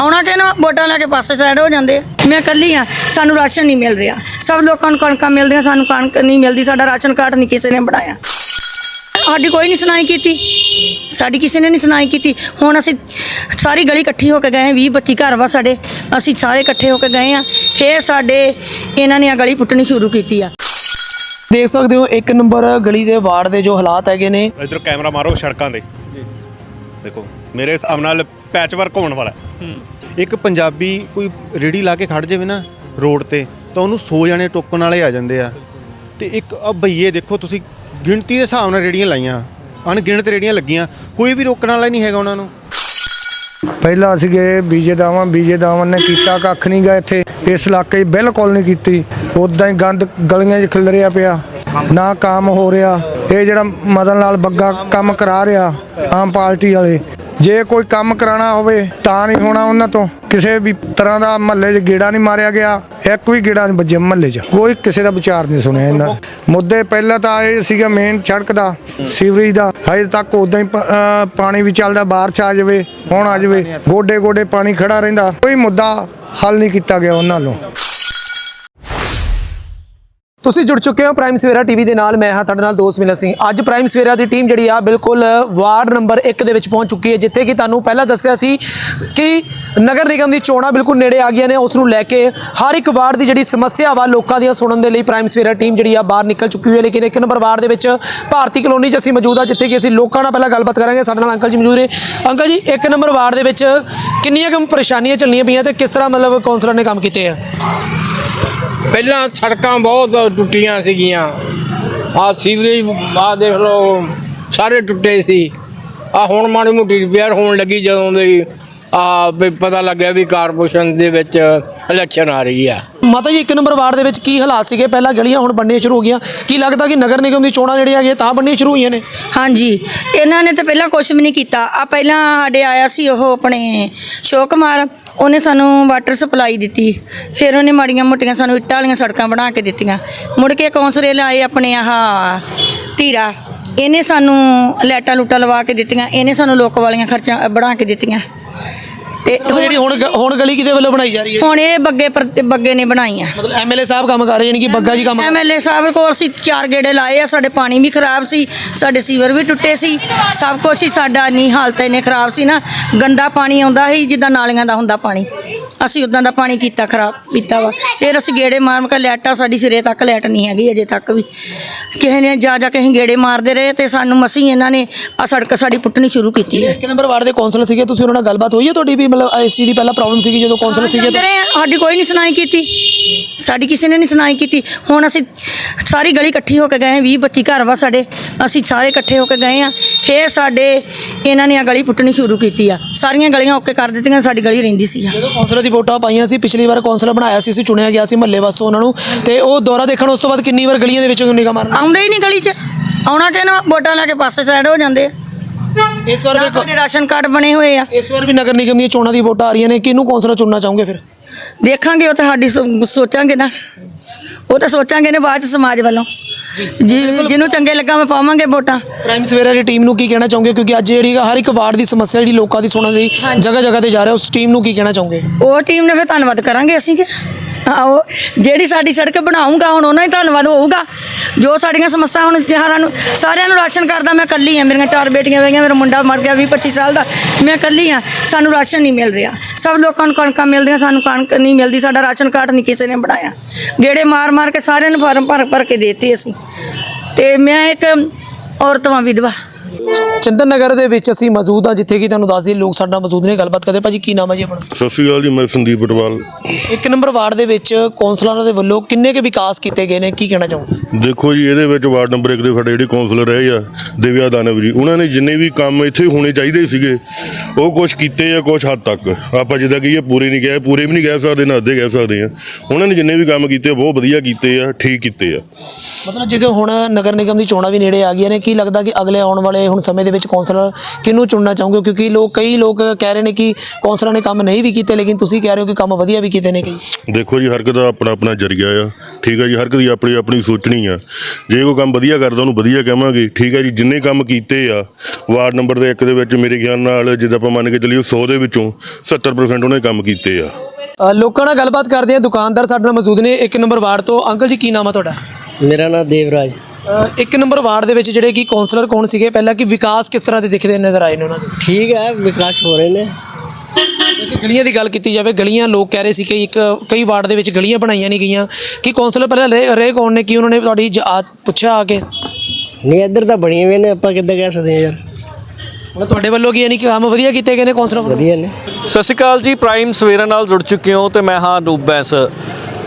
ਆਉਣਾ ਕਿ ਨਾ ਵੋਟਾਂ ਲੈ ਕੇ ਪਾਸੇ ਸਾਈਡ ਹੋ ਜਾਂਦੇ ਆ। ਮੈਂ ਇਕੱਲੀ ਆ ਸਾਨੂੰ ਰਾਸ਼ਨ ਨਹੀਂ ਮਿਲ ਰਿਹਾ। ਸਭ ਲੋਕਾਂ ਨੂੰ ਕਣਕਾਂ ਮਿਲਦੀਆਂ ਸਾਨੂੰ ਕਣਕ ਨਹੀਂ ਮਿਲਦੀ ਸਾਡਾ ਰਾਸ਼ਨ ਕਾਰਡ ਨਹੀਂ ਕਿਸੇ ਨੇ ਬਣਾਇਆ। ਸਾਡੀ ਕੋਈ ਨਹੀਂ ਸੁਣਾਈ ਕੀਤੀ। ਸਾਡੀ ਕਿਸੇ ਨੇ ਨਹੀਂ ਸੁਣਾਈ ਕੀਤੀ। ਹੁਣ ਅਸੀਂ ਸਾਰੀ ਗਲੀ ਇਕੱਠੀ ਹੋ ਕੇ ਗਏ 20 25 ਘਰ ਵਾ ਸਾਡੇ। ਅਸੀਂ ਸਾਰੇ ਇਕੱਠੇ ਹੋ ਕੇ ਗਏ ਆ ਫੇਰ ਸਾਡੇ ਇਹਨਾਂ ਨੇ ਆ ਗਲੀ ਪੁੱਟਣੀ ਸ਼ੁਰੂ ਕੀਤੀ ਆ। ਦੇਖ ਸਕਦੇ ਹੋ ਇੱਕ ਨੰਬਰ ਗਲੀ ਦੇ ਵਾਰਡ ਦੇ ਜੋ ਹਾਲਾਤ ਹੈਗੇ ਨੇ। ਇਧਰ ਕੈਮਰਾ ਮਾਰੋ ਸੜਕਾਂ ਦੇ ਦੇਖੋ ਮੇਰੇ ਹਿਸਾਬ ਨਾਲ ਪੈਚ ਵਰਕ ਹੋਣ ਵਾਲਾ। ਇੱਕ ਪੰਜਾਬੀ ਕੋਈ ਰੇੜੀ ਲਾ ਕੇ ਖੜ ਜਾਵੇ ਨਾ ਰੋਡ ਤੇ ਤਾਂ ਉਹਨੂੰ 100 ਜਣੇ ਟੋਕਣ ਵਾਲੇ ਆ ਜਾਂਦੇ ਆ। ਤੇ ਇੱਕ ਆ ਭਈਏ ਦੇਖੋ ਤੁਸੀਂ ਗਿਣਤੀ ਦੇ ਹਿਸਾਬ ਨਾਲ ਰੇੜੀਆਂ ਲਾਈਆਂ। ਅਣਗਿਣਤ ਰੇੜੀਆਂ ਲੱਗੀਆਂ। ਕੋਈ ਵੀ ਰੋਕਣ ਵਾਲਾ ਨਹੀਂ ਹੈਗਾ ਉਹਨਾਂ ਨੂੰ। ਪਹਿਲਾਂ ਅਸੀਂ ਗਏ ਬੀਜੇ ਦਾਵਾਂ ਬੀਜੇ ਦਾਵਾਂ ਨੇ ਕੀਤਾ ਕੱਖ ਨਹੀਂ ਗਾ ਇੱਥੇ। ਇਸ ਇਲਾਕੇ 'ਚ ਬਿਲਕੁਲ ਨਹੀਂ ਕੀਤੀ। ਉਦਾਂ ਹੀ ਗੰਦ ਗਲੀਆਂ 'ਚ ਖਿਲਰਿਆ ਪਿਆ। ਨਾ ਕੰਮ ਹੋ ਰਿਹਾ। ਇਹ ਜਿਹੜਾ ਮਦਨ ਲਾਲ ਬੱਗਾ ਕੰਮ ਕਰਾ ਰਿਹਾ ਆਮ ਪਾਰਟੀ ਵਾਲੇ ਜੇ ਕੋਈ ਕੰਮ ਕਰਾਣਾ ਹੋਵੇ ਤਾਂ ਨਹੀਂ ਹੋਣਾ ਉਹਨਾਂ ਤੋਂ। ਕਿਸੇ ਵੀ ਤਰ੍ਹਾਂ ਦਾ ਮਹੱਲੇ 'ਚ ਗੇੜਾ ਨਹੀਂ ਮਾਰਿਆ ਗਿਆ। ਇੱਕ ਵੀ ਗੇੜਾ ਨਹੀਂ ਵੱਜਿਆ ਮਹੱਲੇ 'ਚ। ਕੋਈ ਕਿਸੇ ਦਾ ਵਿਚਾਰ ਨਹੀਂ ਸੁਣਿਆ ਇਹਨਾਂ ਮੁੱਦੇ ਪਹਿਲਾਂ ਤਾਂ ਇਹ ਸੀਗਾ ਮੇਨ ਸੜਕ ਦਾ, ਸੀਵਰੇਜ ਦਾ। ਹਜੇ ਤੱਕ ਉਦਾਂ ਹੀ ਪਾਣੀ ਵੀ ਚੱਲਦਾ, ਬਾਹਰ ਚ ਆ ਜਾਵੇ, ਹੁਣ ਆ ਜਾਵੇ। ਗੋਡੇ ਗੋਡੇ ਪਾਣੀ ਖੜਾ ਰਹਿੰਦਾ। ਕੋਈ ਮੁੱਦਾ ਹੱਲ ਨਹੀਂ ਕੀਤਾ ਗਿਆ ਉਹਨਾਂ ਨੂੰ। ਤੁਸੀਂ ਜੁੜ ਚੁੱਕੇ ਹੋ ਪ੍ਰਾਈਮ ਸਵੇਰਾ ਟੀਵੀ ਦੇ ਨਾਲ। ਮੈਂ ਹਾਂ ਤੁਹਾਡੇ ਨਾਲ ਦੋਸਤ ਮਿਲਨ ਸਿੰਘ। ਅੱਜ ਪ੍ਰਾਈਮ ਸਵੇਰਾ ਦੀ ਟੀਮ ਜਿਹੜੀ ਆ, ਬਿਲਕੁਲ ਵਾਰਡ ਨੰਬਰ 1 ਦੇ ਵਿੱਚ ਪਹੁੰਚ ਚੁੱਕੀ ਹੈ, ਜਿੱਥੇ ਕਿ ਤੁਹਾਨੂੰ ਪਹਿਲਾਂ ਦੱਸਿਆ ਸੀ ਕਿ ਨਗਰ ਨਿਗਮ ਦੀ ਚੋਣਾਂ ਬਿਲਕੁਲ ਨੇੜੇ ਆ ਗਈਆਂ ਨੇ। ਉਸ ਨੂੰ ਲੈ ਕੇ ਹਰ ਇੱਕ ਵਾਰਡ ਦੀ ਜਿਹੜੀ ਸਮੱਸਿਆ ਵਾ, ਲੋਕਾਂ ਦੀਆਂ ਸੁਣਨ ਦੇ ਲਈ ਪ੍ਰਾਈਮ ਸਵੇਰਾ ਟੀਮ ਜਿਹੜੀ ਆ, ਬਾਹਰ ਨਿਕਲ ਚੁੱਕੀ ਹੋਈ ਹੈ। ਲੇਕਿਨ ਇੱਕ ਨੰਬਰ ਵਾਰਡ ਦੇ ਵਿੱਚ ਭਾਰਤੀ ਕਲੋਨੀ 'ਚ ਅਸੀਂ ਮੌਜੂਦ ਆ ਜਿੱਥੇ ਕਿ ਅਸੀਂ ਲੋਕਾਂ ਨਾਲ ਪਹਿਲਾਂ ਗੱਲਬਾਤ ਕਰਾਂਗੇ। ਸਾਡੇ ਨਾਲ ਅੰਕਲ ਜੀ ਮੌਜੂਦ ਨੇ। ਅੰਕਲ ਜੀ, ਇੱਕ ਨੰਬਰ ਵਾਰਡ ਦੇ ਵਿੱਚ ਕਿੰਨੀਆਂ ਕੁ ਪਰੇਸ਼ਾਨੀਆਂ ਚੱਲੀਆਂ ਪਈਆਂ ਤੇ ਕਿਸ ਤਰ੍ਹਾਂ ਮਤਲਬ ਕੌਂਸਲਰ ਨੇ ਕੰਮ ਕੀਤੇ ਆ? ਪਹਿਲਾਂ ਸੜਕਾਂ ਬਹੁਤ ਟੁੱਟੀਆਂ ਸੀਗੀਆਂ। ਆ ਸੀਵਰੇਜ ਆ ਦੇਖ ਲਓ, ਸਾਰੇ ਟੁੱਟੇ ਸੀ। ਆ ਹੁਣ ਮਾੜੀ ਮੋਟੀ ਰਿਪੇਅਰ ਹੋਣ ਲੱਗੀ ਜਦੋਂ ਦੇ ਆ ਵੀ ਪਤਾ ਲੱਗਿਆ ਵੀ ਕਾਰਪੋਰੇਸ਼ਨ ਦੇ ਵਿੱਚ ਇਲੈਕਸ਼ਨ ਆ ਰਹੀ ਆ। ਮਾਤਾ ਜੀ ਇੱਕ ਨੰਬਰ ਵਾਰਡ ਦੇ ਵਿੱਚ ਕੀ ਹਾਲਾਤ ਸੀਗੇ? ਪਹਿਲਾਂ ਗਲੀਆਂ ਹੁਣ ਬਣਨੀਆਂ ਸ਼ੁਰੂ ਹੋ ਗਈਆਂ। ਕੀ ਲੱਗਦਾ ਕਿ ਨਗਰ ਨਿਗਮ ਦੀ ਚੋਣਾਂ ਜਿਹੜੀਆਂ ਹੈਗੀਆਂ ਤਾਂ ਬਣਨੀਆਂ ਸ਼ੁਰੂ ਹੋਈਆਂ ਨੇ? ਹਾਂਜੀ। ਇਹਨਾਂ ਨੇ ਤਾਂ ਪਹਿਲਾਂ ਕੁਝ ਵੀ ਨਹੀਂ ਕੀਤਾ। ਆ ਪਹਿਲਾਂ ਸਾਡੇ ਆਇਆ ਸੀ ਉਹ ਆਪਣੇ ਸ਼ੋਕ ਕੁਮਾਰ। ਉਹਨੇ ਸਾਨੂੰ ਵਾਟਰ ਸਪਲਾਈ ਦਿੱਤੀ। ਫਿਰ ਉਹਨੇ ਮਾੜੀਆਂ ਮੋਟੀਆਂ ਸਾਨੂੰ ਇੱਟਾਂ ਵਾਲੀਆਂ ਸੜਕਾਂ ਬਣਾ ਕੇ ਦਿੱਤੀਆਂ। ਮੁੜ ਕੇ ਕੌਂਸਲਰ ਆਏ ਆਪਣੇ ਆਹ ਧੀਰਾ। ਇਹਨੇ ਸਾਨੂੰ ਲਾਈਟਾਂ ਲੂਟਾਂ ਲਵਾ ਕੇ ਦਿੱਤੀਆਂ। ਇਹਨੇ ਸਾਨੂੰ ਲੋਕ ਵਾਲੀਆਂ ਖਰਚਾਂ ਬਣਾ ਕੇ ਦਿੱਤੀਆਂ। ਤੇ ਉਹ ਜਿਹੜੀ ਹੁਣ ਗ- ਹੁਣ ਗਲੀ ਕਿਹਦੇ ਵੱਲੋਂ ਬਣਾਈ ਜਾ ਰਹੀ ਹੈ? ਹੁਣ ਇਹ ਬੱਗੇ ਪਰ- ਬੱਗੇ ਨੇ ਬਣਾਈਆਂ। ਮਤਲਬ ਐਮਐਲਏ ਸਾਹਿਬ ਕੰਮ ਕਰ ਰਹੇ ਯਾਨੀ ਕਿ ਬੱਗਾ ਜੀ ਕੰਮ। ਐਮਐਲਏ ਸਾਹਿਬ ਕੋਲ ਸੀ ਚਾਰ ਗੇੜੇ ਲਾਏ ਆ ਸਾਡੇ ਪਾਣੀ ਵੀ ਖਰਾਬ ਸੀ ਸਾਡੇ ਸੀਵਰ ਵੀ ਟੁੱਟੇ ਸੀ ਸਭ ਕੁਝ ਹੀ ਸਾਡਾ ਨਹੀਂ ਹਾਲਤ ਇੰਨੇ ਖਰਾਬ ਸੀ ਨਾ ਗੰਦਾ ਪਾਣੀ ਆਉਂਦਾ ਸੀ ਜਿੱਦਾਂ ਨਾਲੀਆਂ ਦਾ ਹੁੰਦਾ ਪਾਣੀ। ਅਸੀਂ ਉਦਾਂ ਦਾ ਪਾਣੀ ਕੀਤਾ ਖਰਾਬ ਪੀਤਾ ਵਾ। ਫਿਰ ਅਸੀਂ ਗੇੜੇ ਮਾਰ ਮਾਰ ਕੇ ਲੈਟਾਂ ਸਾਡੀ ਸਿਰੇ ਤੱਕ ਲੈਟ ਨਹੀਂ ਹੈਗੀ ਅਜੇ ਤੱਕ ਵੀ। ਕਿਸੇ ਨੇ ਜਾ ਜਾ ਕੇ ਅਸੀਂ ਗੇੜੇ ਮਾਰਦੇ ਰਹੇ ਤੇ ਸਾਨੂੰ ਮਸੀਂ ਇਹਨਾਂ ਨੇ ਆ ਸੜਕ ਸਾਡੀ ਪੁੱਟਣੀ ਸ਼ੁਰੂ ਕੀਤੀ ਹੈ। ਇੱਕ ਨੰਬਰ ਵਾਰਡ ਦੇ ਕੌਂਸਲਰ ਸੀਗੇ ਤੁਸੀਂ ਉਹਨਾਂ ਨਾਲ ਗੱਲਬਾਤ ਹੋਈ ਹੈ ਤੁਹਾਡੀ ਵੀ ਮਤਲਬ ਚੀਜ਼ ਦੀ ਪਹਿਲਾਂ ਪ੍ਰੋਬਲਮ ਸੀਗੀ ਜਦੋਂ ਕੌਂਸਲਰ ਸੀਗੇ ਤਾਂ ਰਹੇ ਆ, ਸਾਡੀ ਕੋਈ ਨਹੀਂ ਸੁਣਾਈ ਕੀਤੀ। ਸਾਡੀ ਕਿਸੇ ਨੇ ਨਹੀਂ ਸੁਣਾਈ ਕੀਤੀ। ਹੁਣ ਅਸੀਂ ਸਾਰੀ ਗਲੀ ਇਕੱਠੀ ਹੋ ਕੇ ਗਏ 20 25 ਘਰ ਵਾ ਸਾਡੇ। ਅਸੀਂ ਸਾਰੇ ਇਕੱਠੇ ਹੋ ਕੇ ਗਏ ਆ। ਫੇਰ ਸਾਡੇ ਇਹਨਾਂ ਨੇ ਆ ਗਲੀ ਪੁੱਟਣੀ ਸ਼ੁਰੂ ਕੀਤੀ ਆ। ਸਾਰੀਆਂ ਗਲੀਆਂ ਓਕੇ ਕਰ ਦਿੱਤੀਆਂ ਸਾਡੀ ਗਲੀ ਰਹਿੰਦੀ ਸੀ ਜਦੋਂ ਕੌਂਸਲਰ ਦੀ ਵੋਟਾਂ ਪਾਈਆਂ ਸੀ ਪਿਛਲੀ ਵਾਰ ਕੌਂਸਲਰ ਬਣਾਇਆ ਸੀ ਅਸੀਂ ਚੁਣਿਆ ਗਿਆ ਸੀ ਮਹੱਲੇ ਵਾਸਤੇ ਉਹਨਾਂ ਨੂੰ। ਤੇ ਉਹ ਦੌਰਾ ਦੇਖਣ ਉਸ ਤੋਂ ਬਾਅਦ ਕਿੰਨੀ ਵਾਰ ਗਲੀਆਂ ਦੇ ਵਿੱਚੋਂ ਨਿਗਾਹ ਮਾਰਨ? ਆਉਂਦੇ ਹੀ ਨਹੀਂ ਗਲੀ 'ਚ। ਆਉਣਾ ਕਿ ਨਾ ਵੋਟਾਂ ਲੈ ਕੇ ਪਾਸੇ ਸਾਈਡ ਹੋ ਜਾਂਦੇ ਆ। ਇਸ ਵਾਰ ਵੀ ਸਾਡੇ ਰਾਸ਼ਨ ਕਾਰਡ ਬਣੇ ਹੋਏ ਆ। ਇਸ ਵਾਰ ਵੀ ਨਗਰ ਨਿਗਮ ਦੀਆਂ ਚੋਣਾਂ ਦੀ ਵੋਟਾਂ ਆ ਰਹੀਆਂ ਨੇ। ਕਿਹਨੂੰ ਕੌਂਸਲਰ ਚੁਣਨਾ ਚਾਹੋਗੇ ਫਿਰ? ਦੇਖਾਂਗੇ ਉਹ ਤਾਂ ਸਾਡੀ ਸੋ- ਸੋਚਾਂਗੇ ਨਾ। ਉਹ ਤਾਂ ਸੋਚਾਂਗੇ ਨੇ ਬਾਅਦ ਚ ਸਮਾਜ ਵੱਲੋਂ। ਜੀ। ਜਿਹਨੂੰ ਚੰਗੇ ਲੱਗਾ ਮੈਂ ਪਾਵਾਂਗੇ ਵੋਟਾਂ। ਪ੍ਰਾਈਮ ਸਵੇਰਾ ਦੀ ਟੀਮ ਨੂੰ ਕੀ ਕਹਿਣਾ ਚਾਹੋਗੇ? ਕਿਉਂਕਿ ਅੱਜ ਜਿਹੜੀ ਹਰ ਇੱਕ ਵਾਰਡ ਦੀ ਸਮੱਸਿਆ ਜਿਹੜੀ ਲੋਕਾਂ ਦੀ ਸੁਣਨ ਲਈ ਜਗ੍ਹਾ ਜਗ੍ਹਾ ਤੇ ਜਾ ਰਿਹਾ ਉਸ ਟੀਮ ਨੂੰ ਕੀ ਕਹਿਣਾ ਚਾਹੋਗੇ? ਉਹ ਟੀਮ ਨੇ ਫਿਰ ਧੰਨਵਾਦ ਕਰਾਂਗੇ ਅਸੀਂ ਕਿ ਆਓ ਜਿਹੜੀ ਸਾਡੀ ਸੜਕ ਬਣਾਉਂਗਾ ਹੁਣ ਉਹਨਾਂ ਹੀ ਧੰਨਵਾਦ ਹੋਊਗਾ। ਜੋ ਸਾਡੀਆਂ ਸਮੱਸਿਆ ਹੁਣ ਸਾਰਿਆਂ ਨੂੰ ਸਾਰਿਆਂ ਨੂੰ ਰਾਸ਼ਨ ਕਰਦਾ ਮੈਂ ਇਕੱਲੀ ਆ, ਮੇਰੀਆਂ ਚਾਰ ਬੇਟੀਆਂ ਵਈਆਂ ਮੇਰਾ ਮੁੰਡਾ ਮਰ ਗਿਆ 20 25 ਸਾਲ ਦਾ, ਮੈਂ ਇਕੱਲੀ ਆ, ਸਾਨੂੰ ਰਾਸ਼ਨ ਨਹੀਂ ਮਿਲ ਰਿਹਾ। ਸਭ ਲੋਕਾਂ ਨੂੰ ਕਣਕਾਂ ਮਿਲਦੀਆਂ, ਸਾਨੂੰ ਕਣਕ ਨਹੀਂ ਮਿਲਦੀ, ਸਾਡਾ ਰਾਸ਼ਨ ਕਾਰਡ ਨਹੀਂ ਕਿਸੇ ਨੇ ਬਣਾਇਆ। ਗੇੜੇ ਮਾਰ ਮਾਰ ਕੇ ਸਾਰਿਆਂ ਨੂੰ ਫਾਰਮ ਭਰ ਭਰ ਕੇ ਦੇਤੇ ਅਸੀਂ। ਤੇ ਮੈਂ ਇੱਕ ਔਰਤ ਵਾਂ, ਵਿਧਵਾ। ਚੰਦਨ ਨਗਰ ਦੇ ਵਿੱਚ ਅਸੀਂ ਮੌਜੂਦ ਹਾਂ ਜਿੱਥੇ ਕਿ ਤੁਹਾਨੂੰ ਦੱਸ ਦਈਏ ਲੋਕ ਸਾਡੇ ਮੌਜੂਦ ਨੇ ਗੱਲਬਾਤ ਕਰਦੇ ਭਾਜੀ ਕੀ ਨਾਮ ਹੈ ਜੀ ਆਪਣਾ? ਸਤਿ ਸ਼੍ਰੀ ਅਕਾਲ ਜੀ ਮੈਂ ਸੰਦੀਪ ਪਟਵਾਲ ਇੱਕ ਨੰਬਰ ਵਾਰਡ ਦੇ ਵਿੱਚ ਕੌਂਸਲਰਾਂ ਦੇ ਵੱਲੋਂ ਕਿੰਨੇ ਕੁ ਵਿਕਾਸ ਕੀਤੇ ਗਏ ਨੇ? ਕੀ ਕਹਿਣਾ ਚਾਹੋਗੇ? ਦੇਖੋ ਜੀ ਇਹਦੇ ਵਿੱਚ ਵਾਰਡ ਨੰਬਰ 1 ਦੇ ਸਾਡੇ ਜਿਹੜੇ ਕਾਉਂਸਲਰ ਰਹੇ ਆ ਦਿਵਿਆ ਦਾਨਵ ਜੀ ਉਹਨਾਂ ਨੇ ਜਿੰਨੇ ਵੀ ਕੰਮ ਇੱਥੇ ਹੋਣੇ ਚਾਹੀਦੇ ਸੀਗੇ ਉਹ ਕੁਝ ਕੀਤੇ ਆ ਕੁਝ ਹੱਦ ਤੱਕ। ਆਪਾਂ ਜਿੱਦਾਂ ਕਹੀਏ ਪੂਰੇ ਨਹੀਂ ਗਏ ਪੂਰੇ ਵੀ ਨਹੀਂ ਕਹਿ ਸਕਦੇ ਨਾ ਅੱਧੇ ਕਹਿ ਸਕਦੇ ਆ। ਉਹਨਾਂ ਨੇ ਜਿੰਨੇ ਵੀ ਕੰਮ ਕੀਤੇ ਬਹੁਤ ਵਧੀਆ ਕੀਤੇ ਆ ਠੀਕ ਕੀਤੇ ਆ। ਮਤਲਬ ਜਿਵੇਂ ਹੁਣ ਨਗਰ ਨਿਗਮ ਦੀ ਚੋਣਾਂ ਵੀ ਨੇੜੇ ਆ ਗਈਆਂ ਨੇ ਕੀ ਲੱਗਦਾ ਕਿ ਅਗਲੇ ਆਉਣ ਵਾਲੇ ਵਾਲੇ ਹੁਣ ਸਮੇਂ ਦੇ ਵਿੱਚ ਕੌਂਸਲਰ ਕਿਹਨੂੰ ਚੁਣਨਾ ਚਾਹੋਗੇ? ਕਿਉਂਕਿ ਲੋਕ ਕਈ ਲੋਕ ਕਹਿ ਰਹੇ ਨੇ ਕਿ ਕੌਂਸਲਰਾਂ ਨੇ ਕੰਮ ਨਹੀਂ ਵੀ ਕੀਤੇ ਲੇਕਿਨ ਤੁਸੀਂ ਕਹਿ ਰਹੇ ਹੋ ਕਿ ਕੰਮ ਵਧੀਆ ਵੀ ਕੀਤੇ ਨੇ ਕਈ। ਦੇਖੋ ਜੀ ਹਰ ਇੱਕ ਦਾ ਆਪਣਾ ਆਪਣਾ ਜਰੀਆ ਆ। ਠੀਕ ਹੈ ਜੀ ਹਰ ਇੱਕ ਦੀ ਆਪਣੀ ਆਪਣੀ ਸੋਚਣੀ ਆ। ਜੇ ਕੋਈ ਕੰਮ ਵਧੀਆ ਕਰਦਾ ਉਹਨੂੰ ਵਧੀਆ ਕਹਾਂਗੇ। ਠੀਕ ਹੈ ਜੀ ਜਿੰਨੇ ਕੰਮ ਕੀਤੇ ਆ ਵਾਰਡ ਨੰਬਰ ਦੇ ਇੱਕ ਦੇ ਵਿੱਚ ਮੇਰੇ ਖਿਆਲ ਨਾਲ ਜਿੱਦਾਂ ਆਪਾਂ ਮੰਨ ਕੇ ਚੱਲੀਏ 100 ਦੇ ਵਿੱਚੋਂ 70% ਉਹਨੇ ਕੰਮ ਕੀਤੇ ਆ। ਲੋਕਾਂ ਨਾਲ ਗੱਲਬਾਤ ਕਰਦੇ ਆ। ਦੁਕਾਨਦਾਰ ਸਾਡੇ ਨਾਲ ਮੌਜੂਦ ਨੇ। ਇੱਕ ਨੰਬਰ ਵਾਰਡ ਤੋਂ। ਅੰਕਲ ਜੀ ਕੀ ਨਾਮ ਆ ਤੁਹਾਡਾ? ਮੇਰਾ ਨਾਮ ਦੇਵਰਾਜ। ਇੱਕ ਨੰਬਰ ਵਾਰਡ ਦੇ ਵਿੱਚ ਜਿਹੜੇ ਕਿ ਕੌਂਸਲਰ ਕੌਣ ਸੀਗੇ? ਪਹਿਲਾਂ ਕਿ ਵਿਕਾਸ ਕਿਸ ਤਰ੍ਹਾਂ ਦੇ ਦਿਖਦੇ ਨਜ਼ਰ ਆਏ ਨੇ ਉਹਨਾਂ ਦੇ? ਠੀਕ ਹੈ ਵਿਕਾਸ ਹੋ ਰਹੇ ਨੇ। ਕਿ ਗਲੀਆਂ ਦੀ ਗੱਲ ਕੀਤੀ ਜਾਵੇ ਗਲੀਆਂ ਲੋਕ ਕਹਿ ਰਹੇ ਸੀ ਕਿ ਇੱਕ ਕਈ ਵਾਰਡ ਦੇ ਵਿੱਚ ਗਲੀਆਂ ਬਣਾਈਆਂ ਨਹੀਂ ਗਈਆਂ। ਕਿ ਕੌਂਸਲਰ ਪਹਿਲਾਂ ਰਹੇ ਰਹੇ ਕੌਣ ਨੇ? ਕਿ ਉਹਨਾਂ ਨੇ ਤੁਹਾਡੀ ਜ- ਆ- ਪੁੱਛਿਆ ਆ ਕੇ? ਨਹੀਂ ਇੱਧਰ ਤਾਂ ਬਣੀਆਂ ਹੋਈਆਂ ਨੇ ਆਪਾਂ ਕਿੱਦਾਂ ਕਹਿ ਸਕਦੇ ਹਾਂ ਯਾਰ। ਮਤਲਬ ਤੁਹਾਡੇ ਵੱਲੋਂ ਕੀ ਯਾਨੀ ਕਿ ਕੰਮ ਵਧੀਆ ਕੀਤੇ ਗਏ ਨੇ ਕੌਂਸਲਰ ਵੱਲੋਂ? ਵਧੀਆ ਨੇ। ਸਤਿ ਸ਼੍ਰੀ ਅਕਾਲ ਜੀ ਪ੍ਰਾਈਮ ਸਵੇਰਾ ਨਾਲ ਜੁੜ ਚੁੱਕੇ ਹੋ ਤੇ ਮੈਂ ਹਾਂ ਬੈਂਸ।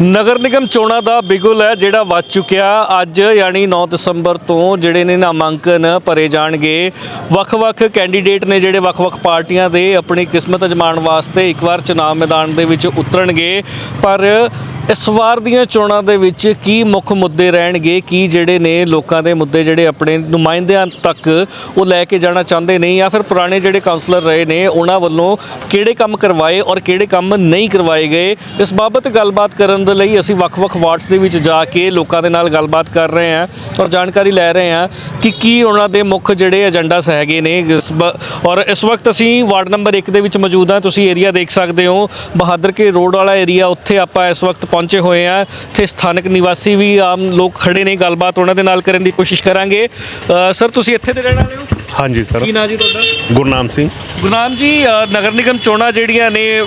ਨਗਰ ਨਿਗਮ ਚੋਣਾਂ ਦਾ ਬਿਗੁਲ ਹੈ, ਜਿਹੜਾ ਵੱਜ ਚੁੱਕਿਆ। ਅੱਜ ਯਾਨੀ 9 ਦਸੰਬਰ ਤੋਂ ਜਿਹੜੇ ਨੇ ਨਾਮਾਂਕਨ ਭਰੇ ਜਾਣਗੇ। ਵੱਖ-ਵੱਖ ਕੈਂਡੀਡੇਟ ਨੇ ਜਿਹੜੇ ਵੱਖ-ਵੱਖ ਪਾਰਟੀਆਂ ਦੇ ਆਪਣੀ ਕਿਸਮਤ ਅਜਮਾਉਣ ਵਾਸਤੇ ਇੱਕ ਵਾਰ ਚੁਣਾਵ ਮੈਦਾਨ ਦੇ ਵਿੱਚ ਉਤਰਨਗੇ। ਪਰ ਇਸ ਵਾਰ ਦੀਆਂ ਚੋਣਾਂ ਦੇ ਵਿੱਚ ਕੀ ਮੁੱਖ ਮੁੱਦੇ ਰਹਿਣਗੇ? ਕੀ ਜਿਹੜੇ ਨੇ ਲੋਕਾਂ ਦੇ ਮੁੱਦੇ ਜਿਹੜੇ ਆਪਣੇ ਨੁਮਾਇੰਦਿਆਂ ਤੱਕ ਉਹ ਲੈ ਕੇ ਜਾਣਾ ਚਾਹੁੰਦੇ ਨੇ ਜਾਂ ਫਿਰ ਪੁਰਾਣੇ ਜਿਹੜੇ ਕਾਉਂਸਲਰ ਰਹੇ ਨੇ, ਉਹਨਾਂ ਵੱਲੋਂ ਕਿਹੜੇ ਕੰਮ ਕਰਵਾਏ ਔਰ ਕਿਹੜੇ ਕੰਮ ਨਹੀਂ ਕਰਵਾਏ ਗਏ? ਇਸ ਬਾਬਤ ਗੱਲਬਾਤ ਕਰਨ ਦੇ ਲਈ ਅਸੀਂ ਵੱਖ-ਵੱਖ ਵਾਰਡਸ ਦੇ ਵਿੱਚ ਜਾ ਕੇ ਲੋਕਾਂ ਦੇ ਨਾਲ ਗੱਲਬਾਤ ਕਰ ਰਹੇ ਹਾਂ ਔਰ ਜਾਣਕਾਰੀ ਲੈ ਰਹੇ ਹਾਂ ਕਿ ਕੀ ਉਹਨਾਂ ਦੇ ਮੁੱਖ ਜਿਹੜੇ ਏਜੰਡਾਸ ਹੈਗੇ ਨੇ ਇਸ ਬ- ਔਰ ਇਸ ਵਕਤ ਅਸੀਂ ਵਾਰਡ ਨੰਬਰ 1 ਦੇ ਵਿੱਚ ਮੌਜੂਦ ਹਾਂ। ਤੁਸੀਂ ਏਰੀਆ ਦੇਖ ਸਕਦੇ ਹੋ। ਬਹਾਦਰ ਕੇ ਰੋਡ ਵਾਲਾ ਏਰੀਆ ਉੱਥੇ ਆਪਾਂ ਇਸ ਵਕਤ ਪਹੁੰਚੇ ਹੋਏ ਆ ਇੱਥੇ ਸਥਾਨਕ ਨਿਵਾਸੀ ਵੀ ਆਮ ਲੋਕ ਖੜੇ ਨੇ। ਗੱਲਬਾਤ ਉਹਨਾਂ ਦੇ ਨਾਲ ਕਰਨ ਦੀ ਕੋਸ਼ਿਸ਼ ਕਰਾਂਗੇ। ਅ, ਸਰ ਤੁਸੀਂ ਇੱਥੇ ਦੇ ਰਹਿਣ ਵਾਲੇ ਹੋ? ਹਾਂਜੀ ਸਰ। ਕੀ ਨਾਂ ਜੀ ਤੁਹਾਡਾ? ਗੁਰਨਾਮ ਸਿੰਘ। ਗੁਰਨਾਮ ਜੀ ਅ, ਨਗਰ ਨਿਗਮ ਚੋਣਾਂ ਜਿਹੜੀਆਂ ਨੇ